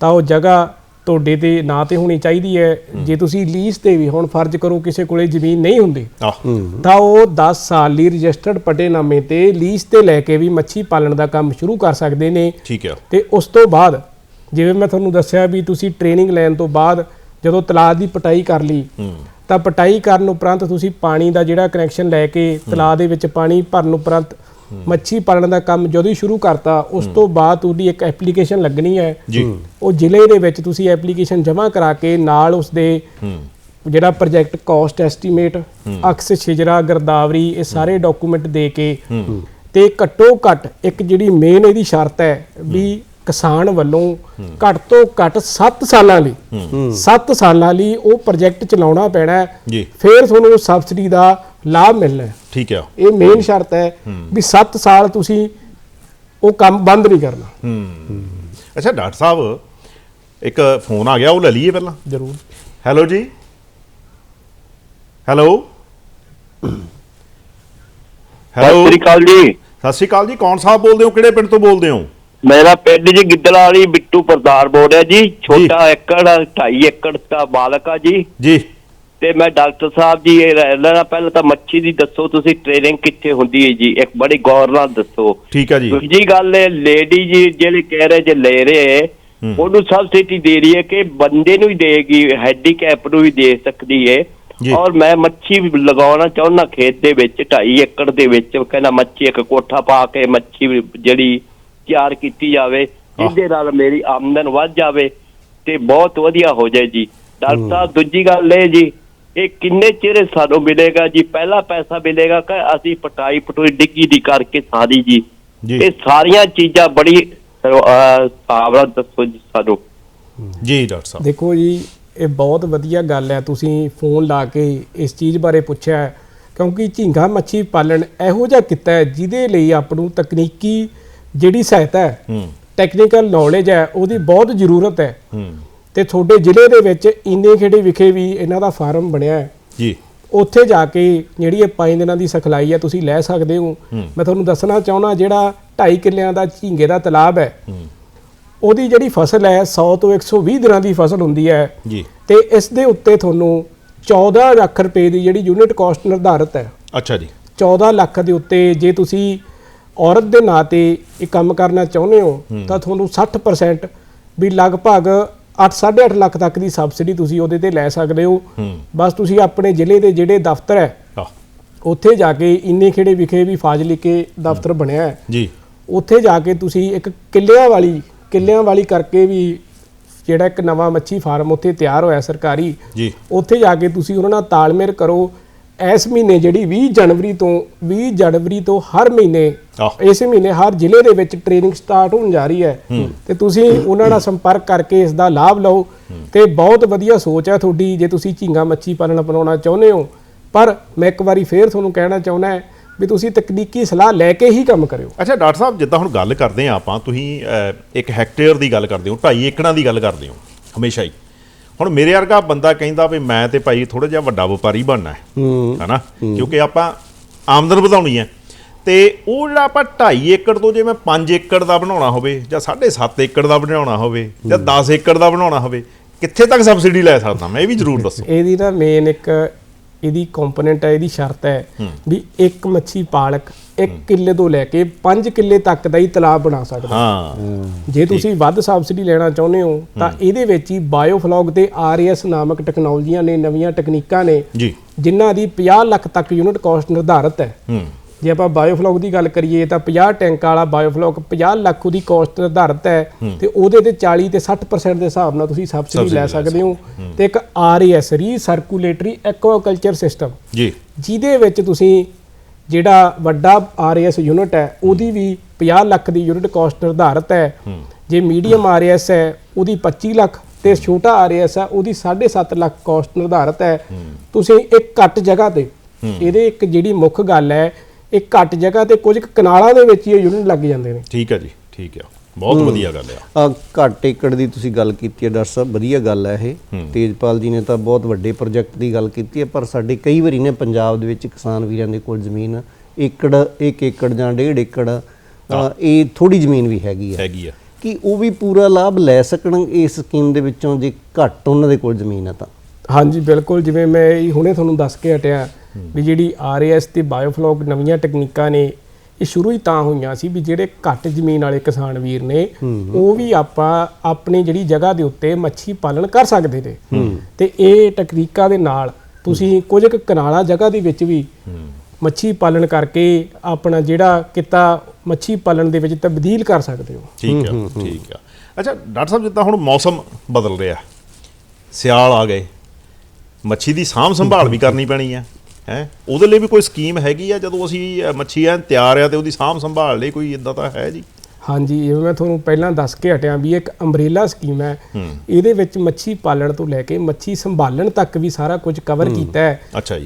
ਤਾਂ ਉਹ ਜਗ੍ਹਾ ਤੁਹਾਡੇ ਤੇ ਨਾਂ ਤੇ ਹੋਣੀ ਚਾਹੀਦੀ ਹੈ। ਜੇ ਤੁਸੀਂ ਲੀਜ਼ ਤੇ ਵੀ ਹੁਣ ਫਰਜ਼ ਕਰੋ ਕਿਸੇ ਕੋਲੇ ਜ਼ਮੀਨ ਨਹੀਂ ਹੁੰਦੀ ਤਾਂ ਉਹ 10 ਸਾਲ ਲਈ ਰਜਿਸਟਰਡ ਪਟੇਨਾਮੇ ਤੇ ਲੀਜ਼ ਤੇ ਲੈ ਕੇ ਵੀ ਮੱਛੀ ਪਾਲਣ ਦਾ ਕੰਮ ਸ਼ੁਰੂ ਕਰ ਸਕਦੇ ਨੇ। ਠੀਕ ਹੈ। ਤੇ ਉਸ ਤੋਂ ਬਾਅਦ ਜਿਵੇਂ ਮੈਂ ਤੁਹਾਨੂੰ ਦੱਸਿਆ ਵੀ ਤੁਸੀਂ ਟ੍ਰੇਨਿੰਗ ਲੈਣ ਤੋਂ ਬਾਅਦ ਜਦੋਂ ਤਲਾਅ ਦੀ ਪਟਾਈ ਕਰ ਲਈ ਤਾਂ ਪਟਾਈ ਕਰਨ ਉਪਰੰਤ ਤੁਸੀਂ ਪਾਣੀ ਦਾ ਜਿਹੜਾ ਕਨੈਕਸ਼ਨ ਲੈ ਕੇ ਤਲਾਅ ਦੇ ਵਿੱਚ ਪਾਣੀ ਭਰਨ ਉਪਰੰਤ ਮੱਛੀ ਪਾਲਣ ਦਾ ਕੰਮ ਜਦੋਂ ਹੀ ਸ਼ੁਰੂ ਕਰਤਾ ਉਸ ਤੋਂ ਬਾਅਦ ਤੁਹਾਡੀ ਇੱਕ ਐਪਲੀਕੇਸ਼ਨ ਲੱਗਣੀ ਹੈ। ਉਹ ਜ਼ਿਲ੍ਹੇ ਦੇ ਵਿੱਚ ਤੁਸੀਂ ਐਪਲੀਕੇਸ਼ਨ ਜਮ੍ਹਾਂ ਕਰਾ ਕੇ ਨਾਲ ਉਸ ਦੇ ਜਿਹੜਾ ਪ੍ਰੋਜੈਕਟ ਕਾਸਟ ਐਸਟੀਮੇਟ ਅਕਸ ਛਿਜਰਾ ਗਰਦਾਵਰੀ ਇਹ ਸਾਰੇ ਡਾਕੂਮੈਂਟ ਦੇ ਕੇ ਤੇ ਘੱਟੋ ਘੱਟ ਇੱਕ ਜਿਹੜੀ ਮੇਨ ਇਹਦੀ ਸ਼ਰਤ ਹੈ ਵੀ ਕਿਸਾਨ ਵੱਲੋਂ ਘੱਟ ਤੋਂ ਘੱਟ 7 ਸਾਲਾਂ ਲਈ 7 ਸਾਲਾਂ ਲਈ ਉਹ ਪ੍ਰੋਜੈਕਟ ਚਲਾਉਣਾ ਪੈਣਾ ਹੈ। ਫਿਰ ਤੁਹਾਨੂੰ ਸਬਸਿਡੀ ਦਾ ਲਾਭ ਮਿਲਣਾ ਹੈ। ਠੀਕ ਹੈ। ਇਹ ਮੇਨ ਸ਼ਰਤ ਹੈ ਵੀ 7 ਸਾਲ ਤੁਸੀਂ ਉਹ ਕੰਮ ਬੰਦ ਨਹੀਂ ਕਰਨਾ। ਹੂੰ। ਅੱਛਾ ਡਾਕਟਰ ਸਾਹਿਬ ਇੱਕ ਫੋਨ ਆ ਗਿਆ ਉਹ ਲੈ ਲਈਏ ਪਹਿਲਾਂ। ਜ਼ਰੂਰ। ਹੈਲੋ ਜੀ। ਹੈਲੋ। ਸਤਿ ਹੈਲੋ ਸ੍ਰੀ ਅਕਾਲ ਜੀ। ਸਤਿ ਸ਼੍ਰੀ ਅਕਾਲ ਜੀ ਕੌਣ ਸਾਹਿਬ ਬੋਲਦੇ ਹੋ ਕਿਹੜੇ ਪਿੰਡ ਤੋਂ ਬੋਲਦੇ ਹੋ? ਮੇਰਾ ਪਿੰਡ ਜੀ ਗਿੱਦਲਾ ਵਾਲੀ ਬਿੱਟੂ ਪਰਦਾਰ ਬੋਲ ਰਿਹਾ ਜੀ ਛੋਟਾ ਏਕੜ 2.5 ਏਕੜ ਦਾ ਮਾਲਕ ਆ ਜੀ। ਜੀ। ਤੇ ਮੈਂ ਡਾਕਟਰ ਸਾਹਿਬ ਜੀ ਇਹ ਲੈਣਾ ਪਹਿਲਾਂ ਤਾਂ ਮੱਛੀ ਦੀ ਦੱਸੋ ਤੁਸੀਂ ਟ੍ਰੇਨਿੰਗ ਕਿੱਥੇ ਹੁੰਦੀ ਹੈ ਜੀ? ਇੱਕ ਬੜੀ ਗੌਰ ਨਾਲ ਦੱਸੋ। ਠੀਕ ਹੈ ਜੀ। ਦੂਜੀ ਗੱਲ ਹੈ ਲੇਡੀ ਜੀ ਜਿਹੜੇ ਕਹਿ ਰਹੇ ਜੇ ਲੈ ਰਹੇ। ਉਹਨੂੰ ਸਬਸਿਡੀ ਦੇ ਰਹੀ ਹੈ ਕਿ ਬੰਦੇ ਨੂੰ ਹੀ ਦੇਗੀ ਹੈਂਡੀਕੈਪ ਨੂੰ ਵੀ ਦੇ ਸਕਦੀ ਹੈ। ਔਰ ਮੈਂ ਮੱਛੀ ਵੀ ਲਗਾਉਣਾ ਚਾਹੁੰਦਾ ਖੇਤ ਦੇ ਵਿੱਚ 2.5 ਏਕੜ ਦੇ ਵਿੱਚ ਕਹਿੰਦਾ ਮੱਛੀ ਇੱਕ ਕੋਠਾ ਪਾ ਕੇ ਮੱਛੀ ਜਿਹੜੀ ਤਿਆਰ ਕੀਤੀ ਜਾਵੇ ਜਿਹਦੇ ਨਾਲ ਮੇਰੀ ਆਮਦਨ ਵੱਧ ਜਾਵੇ ਤੇ ਬਹੁਤ ਵਧੀਆ ਹੋ ਜਾਏ ਜੀ। ਡਾਕਟਰ ਸਾਹਿਬ ਦੂਜੀ ਗੱਲ ਇਹ ਜੀ ਇਹ ਕਿੰਨੇ ਚਿਹਰੇ ਸਾਨੂੰ ਮਿਲੇਗਾ ਜੀ? ਪਹਿਲਾ ਪੈਸਾ ਮਿਲੇਗਾ ਕਿ ਅਸੀਂ ਪਟਾਈ ਪਟੋਈ ਡਿੱਗੀ ਦੀ ਕਰਕੇ ਸਾਰੀ ਜੀ। ਇਹ ਸਾਰੀਆਂ ਚੀਜ਼ਾਂ ਬੜੀ ਨਾਲ ਦੱਸੋ ਜੀ ਸਾਨੂੰ। ਜੀ ਡਾਕਟਰ ਸਾਹਿਬ। ਦੇਖੋ ਜੀ ਇਹ ਬਹੁਤ ਵਧੀਆ ਗੱਲ ਹੈ। ਤੁਸੀਂ ਫੋਨ ਲਾ ਕੇ ਇਸ ਚੀਜ਼ ਬਾਰੇ ਪੁੱਛਿਆ ਕਿਉਂਕਿ ਝੀਂਗਾ ਮੱਛੀ ਪਾਲਣ ਇਹੋ ਜਿਹਾ ਕਿੱਤਾ ਹੈ ਜਿਹਦੇ ਲਈ ਆਪ ਨੂੰ ਤਕਨੀਕੀ ਜਿਹੜੀ ਸਹਾਇਤਾ ਹੈ ਟੈਕਨੀਕਲ ਨੌਲੇਜ ਹੈ ਉਹਦੀ ਬਹੁਤ ਜ਼ਰੂਰਤ ਹੈ। ਹੂੰ। ਤੇ ਤੁਹਾਡੇ ਜ਼ਿਲ੍ਹੇ ਦੇ ਵਿੱਚ ਇੰਨੇ ਖੇੜੇ ਵਿਖੇ ਵੀ ਇਹਨਾਂ ਦਾ ਫਾਰਮ ਬਣਿਆ ਹੈ। ਜੀ। ਉੱਥੇ ਜਾ ਕੇ ਜਿਹੜੀ ਇਹ 5 ਦਿਨਾਂ ਦੀ ਸਿਖਲਾਈ ਹੈ ਤੁਸੀਂ ਲੈ ਸਕਦੇ ਹੋ। ਮੈਂ ਤੁਹਾਨੂੰ ਦੱਸਣਾ ਚਾਹੁੰਦਾ ਜਿਹੜਾ 2.5 ਕਿੱਲਿਆਂ ਦਾ ਝੀਂਗੇ ਦਾ ਤਲਾਬ ਹੈ ਉਹਦੀ ਜਿਹੜੀ ਫਸਲ ਹੈ 100 ਤੋਂ 120 ਦਿਨਾਂ ਦੀ ਫਸਲ ਹੁੰਦੀ ਹੈ। ਜੀ। ਤੇ ਇਸ ਦੇ ਉੱਤੇ ਤੁਹਾਨੂੰ 14 ਲੱਖ ਰੁਪਏ ਦੀ ਜਿਹੜੀ ਯੂਨਿਟ ਕਾਸਟ ਨਿਰਧਾਰਿਤ ਹੈ। ਅੱਛਾ ਜੀ। 14 ਲੱਖ ਦੇ ਉੱਤੇ ਜੇ ਤੁਸੀਂ ਔਰਤ ਦੇ ਨਾਂ ਤੇ ਇਹ ਕੰਮ ਕਰਨਾ ਚਾਹੁੰਦੇ ਹੋ ਤਾਂ ਤੁਹਾਨੂੰ 60% ਵੀ ਲਗਭਗ 8.5 ਲੱਖ ਤੱਕ ਦੀ ਸਬਸਿਡੀ ਤੁਸੀਂ ਉਹਦੇ ਤੇ ਲੈ ਸਕਦੇ ਹੋ। ਬਸ ਤੁਸੀਂ ਆਪਣੇ ਜ਼ਿਲ੍ਹੇ ਦੇ ਜਿਹੜੇ ਦਫ਼ਤਰ ਹੈ ਉੱਥੇ ਜਾ ਕੇ ਇੰਨੇ ਖੇੜੇ ਵਿਖੇ ਵੀ ਫਾਜ਼ਿਲਕੇ ਦਫ਼ਤਰ ਬਣਿਆ ਹੈ। ਜੀ। ਉੱਥੇ ਜਾ ਕੇ ਤੁਸੀਂ ਇੱਕ ਕਿੱਲਿਆਂ ਵਾਲੀ ਕਿੱਲਿਆਂ ਵਾਲੀ ਕਰਕੇ ਵੀ ਜਿਹੜਾ ਇੱਕ ਨਵਾਂ ਮੱਛੀ ਫਾਰਮ ਉੱਥੇ ਤਿਆਰ ਹੋਇਆ ਸਰਕਾਰੀ। ਜੀ। ਉੱਥੇ ਜਾ ਕੇ ਤੁਸੀਂ ਉਹਨਾਂ ਨਾਲ ਤਾਲਮੇਲ ਕਰੋ ਇਸ ਮਹੀਨੇ ਜਿਹੜੀ 20 ਜਨਵਰੀ ਤੋਂ 20 ਜਨਵਰੀ ਤੋਂ ਹਰ ਮਹੀਨੇ। ਇਸੇ ਮਹੀਨੇ ਹਰ ਜ਼ਿਲ੍ਹੇ ਦੇ ਵਿੱਚ ਟ੍ਰੇਨਿੰਗ ਸਟਾਰਟ ਹੋਣ ਜਾ ਰਹੀ ਹੈ। ਤੇ ਤੁਸੀਂ ਉਹਨਾਂ ਨਾਲ ਸੰਪਰਕ ਕਰਕੇ ਇਸ ਦਾ ਲਾਭ ਲਓ। ਤੇ ਬਹੁਤ ਵਧੀਆ ਸੋਚ ਹੈ ਤੁਹਾਡੀ ਜੇ ਤੁਸੀਂ ਝੀਂਗਾ ਮੱਛੀ ਪਾਲਣ ਅਪਣਾਉਣਾ ਚਾਹੁੰਦੇ ਹੋ। ਪਰ ਮੈਂ ਇੱਕ ਵਾਰੀ ਫੇਰ ਤੁਹਾਨੂੰ ਕਹਿਣਾ ਚਾਹੁੰਦਾ ਹੈ ਵੀ ਤੁਸੀਂ ਤਕਨੀਕੀ ਸਲਾਹ ਲੈ ਕੇ ਹੀ ਕੰਮ ਕਰਿਓ। ਅੱਛਾ ਡਾਕਟਰ ਸਾਹਿਬ ਜਿੱਦਾਂ ਹੁਣ ਗੱਲ ਕਰਦੇ ਆ ਆਪਾਂ ਤੁਸੀਂ ਇੱਕ ਹੈਕਟੇਅਰ ਦੀ ਗੱਲ ਕਰਦੇ ਹੋ 2.5 ਏਕੜਾਂ ਦੀ ਗੱਲ ਕਰਦੇ ਹੋ ਹਮੇਸ਼ਾ ਹੀ। ਹੁਣ ਮੇਰੇ ਵਰਗਾ ਬੰਦਾ ਕਹਿੰਦਾ ਵੀ ਮੈਂ ਤੇ ਭਾਈ ਥੋੜਾ ਜਿਹਾ ਵੱਡਾ ਵਪਾਰੀ ਬਣਨਾ ਹੈ ਹਨਾ? ਕਿਉਂਕਿ ਆਪਾਂ ਆਮਦਨ ਵਧਾਉਣੀ ਹੈ। ਤੇ ਉਹ ਜਿਹੜਾ ਆਪਾਂ 2.5 ਏਕੜ ਤੋਂ ਜੇ ਮੈਂ 5 ਏਕੜ ਦਾ ਬਣਾਉਣਾ ਹੋਵੇ ਜਾਂ 7.5 ਏਕੜ ਦਾ ਬਣਾਉਣਾ ਹੋਵੇ ਜਾਂ 10 ਏਕੜ ਦਾ ਬਣਾਉਣਾ ਹੋਵੇ ਕਿੱਥੇ ਤੱਕ ਸਬਸਿਡੀ ਲੈ ਸਕਦਾ ਮੈਂ? ਇਹ ਵੀ ਜ਼ਰੂਰ ਦੱਸੋ। ਇਹਦੀ ਨਾ ਮੇਨ ਇੱਕ ਇਹਦੀ ਕੰਪੋਨੈਂਟ ਹੈ ਇਹਦੀ ਸ਼ਰਤ ਹੈ। ਵੀ ਇੱਕ ਮੱਛੀ ਪਾਲਕ 1 ਕਿੱਲੇ ਤੋਂ ਲੈ ਕੇ 5 ਕਿੱਲੇ ਤੱਕ ਦਾ ਹੀ ਤਲਾਬ ਬਣਾ ਸਕਦਾ। ਹਾਂ। ਜੇ ਤੁਸੀਂ ਵੱਧ ਸਬਸਿਡੀ ਲੈਣਾ ਚਾਹੁੰਦੇ ਹੋ ਤਾਂ ਇਹਦੇ ਵਿੱਚ ਹੀ ਬਾਇਓਫਲੌਗ ਤੇ ਆਰਐਸ ਨਾਮਕ ਟੈਕਨੋਲੋਜੀਆਂ ਨੇ ਨਵੀਆਂ ਤਕਨੀਕਾਂ ਨੇ ਜੀ। ਜਿਨ੍ਹਾਂ ਦੀ 50 ਲੱਖ ਤੱਕ ਯੂਨਿਟ ਕਾਸਟ ਨਿਰਧਾਰਿਤ ਹੈ। ਹੂੰ। ਜੇ ਆਪਾਂ ਬਾਇਓਫਲੌਗ ਦੀ ਗੱਲ ਕਰੀਏ ਤਾਂ 50 ਟੈਂਕ ਵਾਲਾ ਬਾਇਓਫਲੌਗ 50 ਲੱਖ ਉਹਦੀ ਕਾਸਟ ਨਿਰਧਾਰਿਤ ਹੈ ਤੇ ਉਹਦੇ ਤੇ 40 ਤੇ 60% ਦੇ ਹਿਸਾਬ ਨਾਲ ਤੁਸੀਂ ਸਬਸਿਡੀ ਲੈ ਸਕਦੇ ਹੋ ਤੇ ਇੱਕ ਆਰਐਸ ਰੀਸਰਕੂਲੇਟਰੀ ਐਕਵਾਕਲਚਰ ਸਿਸਟਮ ਜੀ। ਜਿਹਦੇ ਵਿੱਚ ਤੁਸੀਂ ਜਿਹੜਾ ਵੱਡਾ ਆਰਐਸ ਯੂਨਿਟ ਹੈ ਉਹਦੀ ਵੀ 50 ਲੱਖ ਦੀ ਯੂਨਿਟ ਕਾਸਟ ਨਿਰਧਾਰਿਤ ਹੈ। ਜੇ ਮੀਡੀਅਮ ਆਰਐਸ ਹੈ ਉਹਦੀ 25 ਲੱਖ ਤੇ ਛੋਟਾ ਆਰਐਸ ਹੈ ਉਹਦੀ 7.5 ਲੱਖ ਕਾਸਟ ਨਿਰਧਾਰਿਤ ਹੈ। ਤੁਸੀਂ ਇੱਕ ਘੱਟ ਜਗ੍ਹਾ ਤੇ ਇਹਦੇ ਇੱਕ ਜਿਹੜੀ ਮੁੱਖ ਗੱਲ ਹੈ ਇੱਕ ਘੱਟ ਜਗ੍ਹਾ ਤੇ ਕੁਝ ਕੁ ਕਨਾਲਾਂ ਦੇ ਵਿੱਚ ਹੀ ਇਹ ਯੂਨਿਟ ਲੱਗ ਜਾਂਦੇ ਨੇ। ਠੀਕ ਹੈ ਜੀ ਠੀਕ ਹੈ। ਬਹੁਤ ਵਧੀਆ ਗੱਲ ਆ। ਆ ਘੱਟ ਏਕੜ ਦੀ ਤੁਸੀਂ ਗੱਲ ਕੀਤੀ ਹੈ ਡਾਕਟਰ ਸਾਹਿਬ ਵਧੀਆ ਗੱਲ ਹੈ ਇਹ। ਤੇਜਪਾਲ ਜੀ ਨੇ ਤਾਂ ਬਹੁਤ ਵੱਡੇ ਪ੍ਰੋਜੈਕਟ ਦੀ ਗੱਲ ਕੀਤੀ ਹੈ ਪਰ ਸਾਡੇ ਕਈ ਵਾਰੀ ਨੇ ਪੰਜਾਬ ਦੇ ਵਿੱਚ ਕਿਸਾਨ ਵੀਰਾਂ ਦੇ ਕੋਲ ਜ਼ਮੀਨ ਏਕੜ 1 ਏਕੜ ਜਾਂ 1.5 ਏਕੜ ਇਹ ਥੋੜੀ ਜ਼ਮੀਨ ਵੀ ਹੈਗੀ ਹੈ ਹੈਗੀ ਆ। ਕਿ ਉਹ ਵੀ ਪੂਰਾ ਲਾਭ ਲੈ ਸਕਣ ਇਸ ਸਕੀਮ ਦੇ ਵਿੱਚੋਂ ਜੇ ਘੱਟ ਉਹਨਾਂ ਦੇ ਕੋਲ ਜ਼ਮੀਨ ਹੈ ਤਾਂ? ਹਾਂਜੀ ਬਿਲਕੁਲ। ਜਿਵੇਂ ਮੈਂ ਇਹ ਹੁਣੇ ਤੁਹਾਨੂੰ ਦੱਸ ਕੇ ਹਟਿਆ ਵੀ ਜਿਹੜੀ ਆਰਐਸ ਤੇ ਬਾਇਓਫਲੌਗ ਨਵੀਆਂ ਟੈਕਨੀਕਾਂ ਨੇ ਇਹ ਸ਼ੁਰੂ ਹੀ ਤਾਂ ਹੋਈਆਂ ਸੀ ਵੀ ਜਿਹੜੇ ਘੱਟ ਜ਼ਮੀਨ ਵਾਲੇ ਕਿਸਾਨ ਵੀਰ ਨੇ ਉਹ ਵੀ ਆਪਾਂ ਆਪਣੀ ਜਿਹੜੀ ਜਗ੍ਹਾ ਦੇ ਉੱਤੇ ਮੱਛੀ ਪਾਲਣ ਕਰ ਸਕਦੇ ਨੇ। ਤੇ ਇਹ ਟੈਕਨੀਕਾਂ ਦੇ ਨਾਲ ਤੁਸੀਂ ਕੁਝ ਕੁ ਕਨਾਲਾ ਜਗ੍ਹਾ ਦੇ ਵਿੱਚ ਵੀ ਮੱਛੀ ਪਾਲਣ ਕਰਕੇ ਆਪਣਾ ਜਿਹੜਾ ਕਿੱਤਾ ਮੱਛੀ ਪਾਲਣ ਦੇ ਵਿੱਚ ਤਬਦੀਲ ਕਰ ਸਕਦੇ ਹੋ। ਠੀਕ ਆ ਠੀਕ ਆ। ਅੱਛਾ ਡਾਕਟਰ ਸਾਹਿਬ ਜਿੱਦਾਂ ਹੁਣ ਮੌਸਮ ਬਦਲ ਰਿਹਾ ਸਿਆਲ ਆ ਗਏ ਮੱਛੀ ਦੀ ਸਾਂਭ ਸੰਭਾਲ ਵੀ ਕਰਨੀ ਪੈਣੀ ਆ। ਹੈ? ਉਹਦੇ ਲਈ ਵੀ ਕੋਈ ਸਕੀਮ ਹੈਗੀ ਆ? ਜਦੋਂ ਅਸੀਂ ਮੱਛੀ ਐ ਤਿਆਰ ਆ ਤੇ ਉਹਦੀ ਸਾਂਭ ਸੰਭਾਲ ਲਈ ਕੋਈ ਇਦਾਂ ਤਾਂ ਹੈ ਜੀ? ਹਾਂਜੀ ਜਿਵੇਂ ਮੈਂ ਤੁਹਾਨੂੰ ਪਹਿਲਾਂ ਦੱਸ ਕੇ ਹਟਿਆ ਵੀ ਇੱਕ ਅੰਬ੍ਰੇਲਾ ਸਕੀਮ ਹੈ। ਇਹਦੇ ਵਿੱਚ ਮੱਛੀ ਪਾਲਣ ਤੋਂ ਲੈ ਕੇ ਮੱਛੀ ਸੰਭਾਲਣ ਤੱਕ ਵੀ ਸਾਰਾ ਕੁਝ ਕਵਰ ਕੀਤਾ ਹੈ।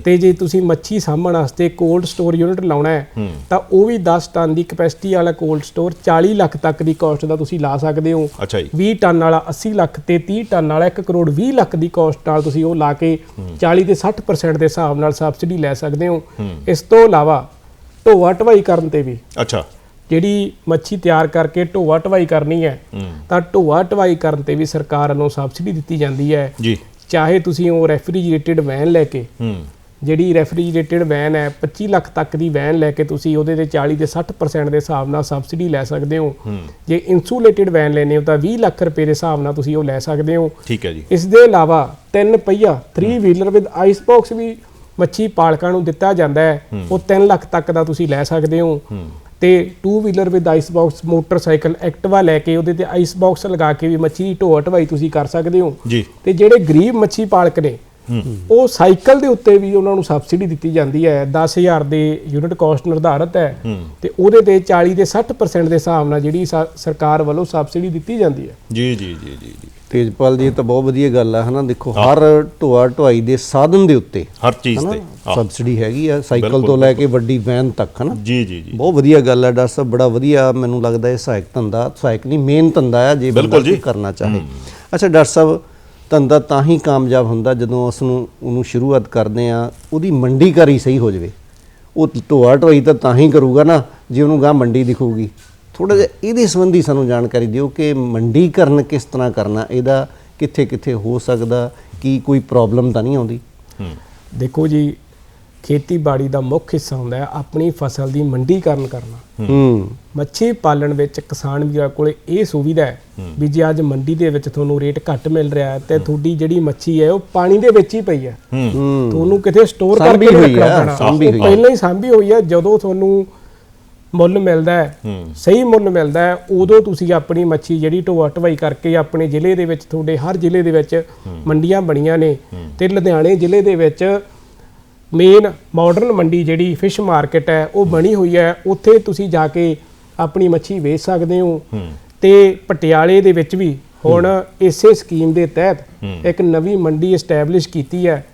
ਤੇ ਜੇ ਤੁਸੀਂ ਮੱਛੀ ਸਾਂਭਣ ਵਾਸਤੇ ਕੋਲਡ ਸਟੋਰ ਯੂਨਿਟ ਲਾਉਣਾ ਹੈ ਤਾਂ ਉਹ ਵੀ 10 ਟਨ ਦੀ ਕਪੈਸਿਟੀ ਵਾਲਾ ਕੋਲਡ ਸਟੋਰ 40 ਲੱਖ ਤੱਕ ਦੀ ਕਾਸਟ ਦਾ ਤੁਸੀਂ ਲਾ ਸਕਦੇ ਹੋ। ਅੱਛਾ ਜੀ। 20 ਟਨ ਵਾਲਾ 80 ਲੱਖ ਤੇ 30 ਟਨ ਵਾਲਾ 1 ਕਰੋੜ 20 ਲੱਖ ਦੀ ਕਾਸਟ ਨਾਲ ਤੁਸੀਂ ਉਹ ਲਾ ਕੇ 40 ਤੇ 60% ਦੇ ਹਿਸਾਬ ਨਾਲ ਸਬਸਿਡੀ ਲੈ ਸਕਦੇ ਹੋ। ਇਸ ਤੋਂ ਇਲਾਵਾ ਢੋਆ ਢਵਾਈ ਕਰਨ ਤੇ ਵੀ ਅੱਛਾ। ਜਿਹੜੀ ਮੱਛੀ ਤਿਆਰ ਕਰਕੇ ਢੋਆ ਢਵਾਈ ਕਰਨੀ ਹੈ ਤਾਂ ਢੋਆ ਢਵਾਈ ਕਰਨ ਤੇ ਵੀ ਸਰਕਾਰ ਵੱਲੋਂ ਸਬਸਿਡੀ ਦਿੱਤੀ ਜਾਂਦੀ ਹੈ। ਜੀ। ਚਾਹੇ ਤੁਸੀਂ ਉਹ ਰੈਫਰੀਜਰੇਟਡ ਵੈਨ ਲੈ ਕੇ ਹੂੰ। ਜਿਹੜੀ ਰੈਫਰੀਜਰੇਟਡ ਵੈਨ ਹੈ 25 ਲੱਖ ਤੱਕ ਦੀ ਵੈਨ ਲੈ ਕੇ ਤੁਸੀਂ ਉਹਦੇ ਤੇ 40 ਤੇ 60% ਦੇ ਹਿਸਾਬ ਨਾਲ ਸਬਸਿਡੀ ਲੈ ਸਕਦੇ ਹੋ। ਜੇ ਇਨਸੂਲੇਟਡ ਵੈਨ ਲੈਨੇ ਹੋ ਤਾਂ 20 ਲੱਖ ਰੁਪਏ ਦੇ ਹਿਸਾਬ ਨਾਲ ਤੁਸੀਂ ਉਹ ਲੈ ਸਕਦੇ ਹੋ। ਠੀਕ ਹੈ ਜੀ। ਇਸ ਦੇ ਇਲਾਵਾ ਤਿੰਨ ਪਹੀਆ 3 ਵੀਲਰ ਵਿਦ ਆਈਸ ਬਾਕਸ ਵੀ ਮੱਛੀ ਪਾਲਕਾਂ ਨੂੰ ਦਿੱਤਾ ਜਾਂਦਾ ਹੈ। ਉਹ 3 ਲੱਖ ਤੱਕ ਦਾ ਤੁਸੀਂ ਲੈ ਸਕਦੇ ਹੋ। ਤੇ 2 wheeler with ice box motorcycle Activa ਲੈ ਕੇ ਉਹਦੇ ਤੇ ਆਈਸ ਬਾਕਸ ਲਗਾ ਕੇ ਵੀ ਮੱਛੀ ਦੀ ਢੋਆ ਢਵਾਈ ਤੁਸੀਂ ਕਰ ਸਕਦੇ ਹੋ। ਜੀ। ਤੇ ਜਿਹੜੇ ਗਰੀਬ ਮੱਛੀ ਪਾਲਕ ਨੇ ਉਹ ਸਾਈਕਲ ਦੇ ਉੱਤੇ ਵੀ ਉਹਨਾਂ ਨੂੰ ਸਬਸਿਡੀ ਦਿੱਤੀ ਜਾਂਦੀ ਹੈ। 10000 ਦੇ ਯੂਨਿਟ ਕਾਸਟ ਨਿਰਧਾਰਿਤ ਹੈ ਤੇ ਉਹਦੇ ਤੇ 40 ਤੇ 60% ਦੇ ਹਿਸਾਬ ਨਾਲ ਜਿਹੜੀ ਸਰਕਾਰ ਵੱਲੋਂ ਸਬਸਿਡੀ ਦਿੱਤੀ ਜਾਂਦੀ ਹੈ। ਜੀ ਜੀ ਜੀ ਜੀ ਤੇਜਪਾਲ ਜੀ ਤਾਂ ਬਹੁਤ ਵਧੀਆ ਗੱਲ ਹੈ ਹਨਾ? ਦੇਖੋ ਹਰ ਢੋਆ ਢੁਆਈ ਦੇ ਸਾਧਨ ਦੇ ਉੱਤੇ ਹਰ ਚੀਜ਼ ਤੇ ਸਬਸਿਡੀ ਹੈਗੀ ਆ ਸਾਈਕਲ ਤੋਂ ਲੈ ਕੇ ਵੱਡੀ ਵੈਨ ਤੱਕ ਹਨਾ? ਜੀ ਜੀ ਜੀ। ਬਹੁਤ ਵਧੀਆ ਗੱਲ ਹੈ ਡਾਕਟਰ ਸਾਹਿਬ ਬੜਾ ਵਧੀਆ ਮੈਨੂੰ ਲੱਗਦਾ ਇਹ ਸਹਾਇਕ ਧੰਦਾ ਸਹਾਇਕ ਨਹੀਂ ਮੇਨ ਧੰਦਾ ਹੈ ਜੇ ਬੰਦਾ ਬਿਲਕੁਲ ਜੀ। ਕੋਈ ਕਰਨਾ ਚਾਹੇ। ਅੱਛਾ ਡਾਕਟਰ ਸਾਹਿਬ ਧੰਦਾ ਤਾਂ ਹੀ ਕਾਮਯਾਬ ਹੁੰਦਾ ਜਦੋਂ ਉਸ ਨੂੰ, ਉਹਨੂੰ ਸ਼ੁਰੂਆਤ ਕਰਦੇ ਆ ਉਹਦੀ ਮੰਡੀਕਾਰੀ ਸਹੀ ਹੋ ਜਾਵੇ। ਉਹ ਢੋਆ ਢੋਈ ਤਾਂ ਤਾਂ ਹੀ ਕਰੂਗਾ ਨਾ, ਜੇ ਉਹਨੂੰ ਗਾਂ ਮੰਡੀ ਦਿਖੂਗੀ। ਥੋੜਾ ਜਿਹਾ ਇਹਦੇ ਸੰਬੰਧੀ ਸਾਨੂੰ ਜਾਣਕਾਰੀ ਦਿਓ ਕਿ ਮੰਡੀਕਰਨ ਕਿਸ ਤਰ੍ਹਾਂ ਕਰਨਾ, ਇਹਦਾ ਕਿੱਥੇ ਕਿੱਥੇ ਹੋ ਸਕਦਾ, ਕੀ ਕੋਈ ਪ੍ਰੋਬਲਮ ਤਾਂ ਨਹੀਂ ਆਉਂਦੀ? ਦੇਖੋ ਜੀ ਖੇਤੀਬਾੜੀ ਦਾ ਮੁੱਖ ਹਿੱਸਾ ਹੁੰਦਾ ਹੈ ਆਪਣੀ ਫਸਲ ਦੀ ਮੰਡੀਕਰਨ ਕਰਨਾ। ਹੂੰ। ਮੱਛੀ ਪਾਲਣ ਵਿੱਚ ਕਿਸਾਨ ਵੀਰਾਂ ਕੋਲੇ ਇਹ ਸੁਵਿਧਾ ਹੈ ਵੀ ਜੇ ਅੱਜ ਮੰਡੀ ਦੇ ਵਿੱਚ ਤੁਹਾਨੂੰ ਰੇਟ ਘੱਟ ਮਿਲ ਰਿਹਾ ਹੈ ਤੇ ਤੁਹਾਡੀ ਜਿਹੜੀ ਮੱਛੀ ਹੈ ਉਹ ਪਾਣੀ ਦੇ ਵਿੱਚ ਹੀ ਪਈ ਹੈ। ਹੂੰ। ਤੁਹਾਨੂੰ ਕਿਤੇ ਸਟੋਰ ਕਰਕੇ ਰੱਖਣਾ ਪੈਣਾ। ਪਹਿਲਾਂ ਹੀ ਸਾਂਭੀ ਹੋਈ ਹੈ ਜਦੋਂ ਤੁਹਾਨੂੰ ਮੁੱਲ ਮਿਲਦਾ ਹੈ ਸਹੀ ਮੁੱਲ ਮਿਲਦਾ ਹੈ ਉਦੋਂ ਤੁਸੀਂ ਆਪਣੀ ਮੱਛੀ ਜਿਹੜੀ ਢੋਆ ਢਵਾਈ ਕਰਕੇ ਆਪਣੇ ਜ਼ਿਲ੍ਹੇ ਦੇ ਵਿੱਚ ਤੁਹਾਡੇ ਹਰ ਜ਼ਿਲ੍ਹੇ ਦੇ ਵਿੱਚ ਮੰਡੀਆਂ ਬਣੀਆਂ ਨੇ ਤੇ ਲੁਧਿਆਣੇ ਜ਼ਿਲ੍ਹੇ ਦੇ ਵਿੱਚ ਮੇਨ ਮਾਡਰਨ ਮੰਡੀ ਜਿਹੜੀ ਫਿਸ਼ ਮਾਰਕੀਟ ਹੈ ਉਹ ਬਣੀ ਹੋਈ ਹੈ। ਉੱਥੇ ਤੁਸੀਂ ਜਾ ਕੇ ਆਪਣੀ ਮੱਛੀ ਵੇਚ ਸਕਦੇ ਹੋ। ਤੇ ਪਟਿਆਲੇ ਦੇ ਵਿੱਚ ਵੀ ਹੁਣ ਇਸੇ ਸਕੀਮ ਦੇ ਤਹਿਤ ਇੱਕ ਨਵੀਂ ਮੰਡੀ ਐਸਟੈਬਲਿਸ਼ ਕੀਤੀ ਹੈ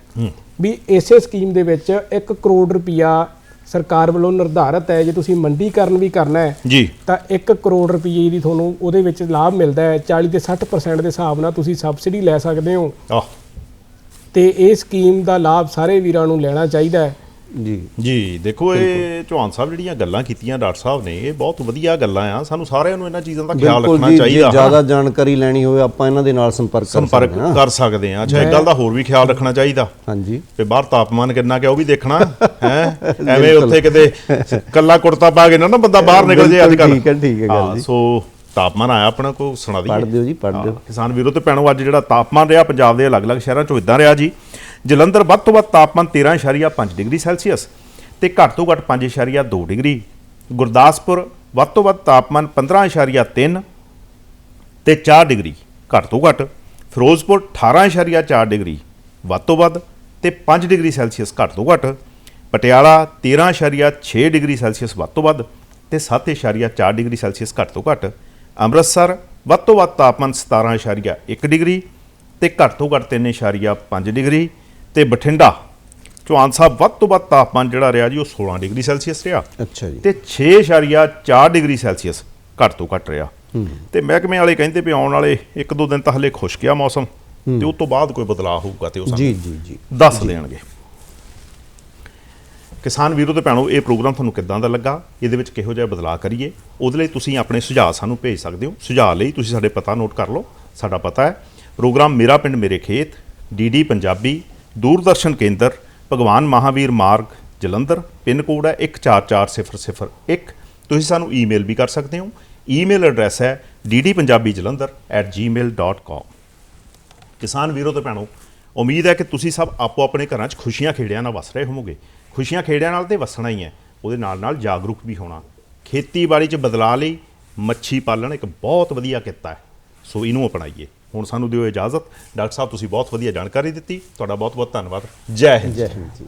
ਵੀ ਇਸੇ ਸਕੀਮ ਦੇ ਵਿੱਚ 1 ਕਰੋੜ ਰੁਪਇਆ ਸਰਕਾਰ ਵੱਲੋਂ ਨਿਰਧਾਰਤ ਹੈ। ਜੇ ਤੁਸੀਂ ਮੰਡੀਕਰਨ ਵੀ ਕਰਨਾ ਹੈ ਜੀ। ਤਾਂ 1 ਕਰੋੜ ਰੁਪਏ ਦੀ ਤੁਹਾਨੂੰ ਉਹਦੇ ਵਿੱਚ ਲਾਭ ਮਿਲਦਾ ਹੈ। 40 ਤੇ 60% ਦੇ ਹਿਸਾਬ ਨਾਲ ਤੁਸੀਂ ਸਬਸਿਡੀ ਲੈ ਸਕਦੇ ਹੋ। ਆਹ। ਤੇ ਇਹ ਸਕੀਮ ਦਾ ਲਾਭ ਸਾਰੇ ਵੀਰਾਂ ਨੂੰ ਲੈਣਾ ਚਾਹੀਦਾ ਹੈ। ਜੀ। ਜੀ ਦੇਖੋ ਇਹ ਚੌਹਾਨ ਸਾਹਿਬ ਜਿਹੜੀਆਂ ਗੱਲਾਂ ਕੀਤੀਆਂ ਡਾਕਟਰ ਸਾਹਿਬ ਨੇ ਇਹ ਬਹੁਤ ਵਧੀਆ ਗੱਲਾਂ ਆ। ਸਾਨੂੰ ਸਾਰਿਆਂ ਨੂੰ ਇਹਨਾਂ ਚੀਜ਼ਾਂ ਦਾ ਖਿਆਲ ਰੱਖਣਾ ਚਾਹੀਦਾ। ਜ਼ਿਆਦਾ ਜਾਣਕਾਰੀ ਲੈਣੀ ਹੋਵੇ ਆਪਾਂ ਇਹਨਾਂ ਦੇ ਨਾਲ ਸੰਪਰਕ ਕਰ ਸੰਪਰਕ ਸਕਦੇ ਹਾਂ। ਕਰ ਸਕਦੇ ਆ ਅੱਛਾ ਇੱਕ ਗੱਲ ਦਾ ਹੋਰ ਵੀ ਖਿਆਲ ਰੱਖਣਾ ਚਾਹੀਦਾ। ਹਾਂਜੀ। ਤੇ ਬਾਹਰ ਤਾਪਮਾਨ ਕਿੰਨਾ ਕਿ ਉਹ ਵੀ ਦੇਖਣਾ। ਹੈ? ਐਵੇਂ ਉੱਥੇ ਕਿਤੇ ਕੱਲਾ ਕੁੜਤਾ ਪਾ ਕੇ ਨਾ ਨਾ ਬੰਦਾ ਬਾਹਰ ਨਿਕਲ ਜੇ ਅੱਜ ਕੱਲ ਠੀਕ ਹੈ, ਠੀਕ ਹੈ ਗੱਲ ਜੀ। ਸੋ ਤਾਪਮਾਨ ਆਇਆ ਆਪਣਾ ਕੋ ਸੁਣਾ ਦਈਏ? ਪੜ੍ਹ ਦਿਓ ਜੀ, ਪੜ੍ਹ ਦਿਓ। ਕਿਸਾਨ ਵੀਰੋ ਤੇ ਪੈਣੋ ਅੱਜ ਜਿਹੜਾ ਤਾਪਮਾਨ ਰਿਹਾ ਪੰਜਾਬ ਦੇ ਅਲੱਗ-ਅਲੱਗ ਸ਼ਹਿਰਾਂ ਚੋਂ ਇਦਾਂ ਰਿਹਾ ਜੀ। ਜਲੰਧਰ ਵੱਧ ਤੋਂ ਵੱਧ ਤਾਪਮਾਨ 13.5 ਡਿਗਰੀ ਸੈਲਸੀਅਸ ਤੇ ਘੱਟ ਤੋਂ ਘੱਟ 5.2 ਡਿਗਰੀ। ਗੁਰਦਾਸਪੁਰ ਵੱਧ ਤੋਂ ਵੱਧ ਤਾਪਮਾਨ 15.3 ਤੇ 4 ਡਿਗਰੀ ਘੱਟ ਤੋਂ ਘੱਟ। ਫਿਰੋਜ਼ਪੁਰ 18.4 ਡਿਗਰੀ ਵੱਧ ਤੋਂ ਵੱਧ ਤੇ 5 ਡਿਗਰੀ ਸੈਲਸੀਅਸ ਘੱਟ ਤੋਂ ਘੱਟ। ਪਟਿਆਲਾ 13.6 ਡਿਗਰੀ ਸੈਲਸੀਅਸ ਵੱਧ ਤੋਂ ਵੱਧ ਤੇ 7.4 ਡਿਗਰੀ ਸੈਲਸੀਅਸ ਘੱਟ ਤੋਂ ਘੱਟ। ਅੰਮ੍ਰਿਤਸਰ ਵੱਧ ਤੋਂ ਵੱਧ ਤਾਪਮਾਨ 17.1 ਡਿਗਰੀ ਤੇ ਘੱਟ ਤੋਂ ਘੱਟ 3.5 ਡਿਗਰੀ ਤੇ ਬਠਿੰਡਾ ਚੌਹਾਨ ਸਾਹਿਬ ਵੱਧ ਤੋਂ ਵੱਧ ਤਾਪਮਾਨ ਜਿਹੜਾ ਰਿਹਾ ਜੀ ਉਹ 16 ਡਿਗਰੀ ਸੈਲਸੀਅਸ ਰਿਹਾ ਅੱਛਾ ਜੀ। ਤੇ 6.4 ਡਿਗਰੀ ਸੈਲਸੀਅਸ ਘੱਟ ਤੋਂ ਘੱਟ ਰਿਹਾ। ਤੇ ਮਹਿਕਮੇ ਵਾਲੇ ਕਹਿੰਦੇ ਵੀ ਆਉਣ ਵਾਲੇ ਇੱਕ ਦੋ ਦਿਨ ਤਾਂ ਹਲੇ ਖੁਸ਼ਕ ਆ ਮੌਸਮ ਤੇ ਉਸ ਤੋਂ ਬਾਅਦ ਕੋਈ ਬਦਲਾਅ ਹੋਊਗਾ ਤੇ ਉਹ ਜੀ ਜੀ ਜੀ। ਦੱਸ ਦੇਣਗੇ। ਕਿਸਾਨ ਵੀਰੋ ਤੇ ਭੈਣੋ, ਇਹ ਪ੍ਰੋਗਰਾਮ ਤੁਹਾਨੂੰ ਕਿੱਦਾਂ ਦਾ ਲੱਗਾ? ਇਹਦੇ ਵਿੱਚ ਕਿਹੋ ਜਿਹਾ ਬਦਲਾਅ ਕਰੀਏ? ਉਹਦੇ ਲਈ ਤੁਸੀਂ ਆਪਣੇ ਸੁਝਾਅ ਸਾਨੂੰ ਭੇਜ ਸਕਦੇ ਹੋ। ਸੁਝਾਅ ਲਈ ਤੁਸੀਂ ਸਾਡੇ ਪਤਾ ਨੋਟ ਕਰ ਲਓ। ਸਾਡਾ ਪਤਾ ਹੈ, ਪ੍ਰੋਗਰਾਮ ਮੇਰਾ ਪਿੰਡ ਮੇਰੇ ਖੇਤ ਡੀਡੀ ਪੰਜਾਬੀ, ਦੂਰਦਰਸ਼ਨ ਕੇਂਦਰ, ਭਗਵਾਨ ਮਹਾਵੀਰ ਮਾਰਗ, ਜਲੰਧਰ, ਪਿੰਨ ਕੋਡ ਹੈ 144001 ਤੁਸੀਂ ਸਾਨੂੰ ਈਮੇਲ ਵੀ ਕਰ ਸਕਦੇ ਹੋ। ਈਮੇਲ ਐਡਰੈਸ ਹੈ ddpunjabijalandhar@gmail.com ਕਿਸਾਨ ਵੀਰੋ ਤੇ ਭੈਣੋ, ਉਮੀਦ ਹੈ ਕਿ ਤੁਸੀਂ ਸਭ ਆਪੋ ਆਪਣੇ ਘਰਾਂ 'ਚ ਖੁਸ਼ੀਆਂ ਖੇੜਿਆਂ ਨਾਲ ਵਸ ਰਹੇ ਹੋਵੋਗੇ। ਖੁਸ਼ੀਆਂ ਖੇੜਿਆਂ ਨਾਲ ਤੇ ਵਸਣਾ ਹੀ ਹੈ। ਉਹਦੇ ਨਾਲ ਨਾਲ ਜਾਗਰੂਕ ਵੀ ਹੋਣਾ। ਖੇਤੀਬਾੜੀ 'ਚ ਬਦਲਾਅ ਲਈ ਮੱਛੀ ਪਾਲਣ ਇੱਕ ਬਹੁਤ ਵਧੀਆ ਕਿੱਤਾ ਹੈ। ਸੋ ਇਹਨੂੰ ਅਪਣਾਈਏ। ਹੁਣ ਸਾਨੂੰ ਦਿਓ ਇਜਾਜ਼ਤ। ਡਾਕਟਰ ਸਾਹਿਬ, ਤੁਸੀਂ ਬਹੁਤ ਵਧੀਆ ਜਾਣਕਾਰੀ ਦਿੱਤੀ। ਤੁਹਾਡਾ ਬਹੁਤ ਬਹੁਤ ਧੰਨਵਾਦ। ਜੈ ਹਿੰਦ। ਜੈ ਹਿੰਦ ਜੀ।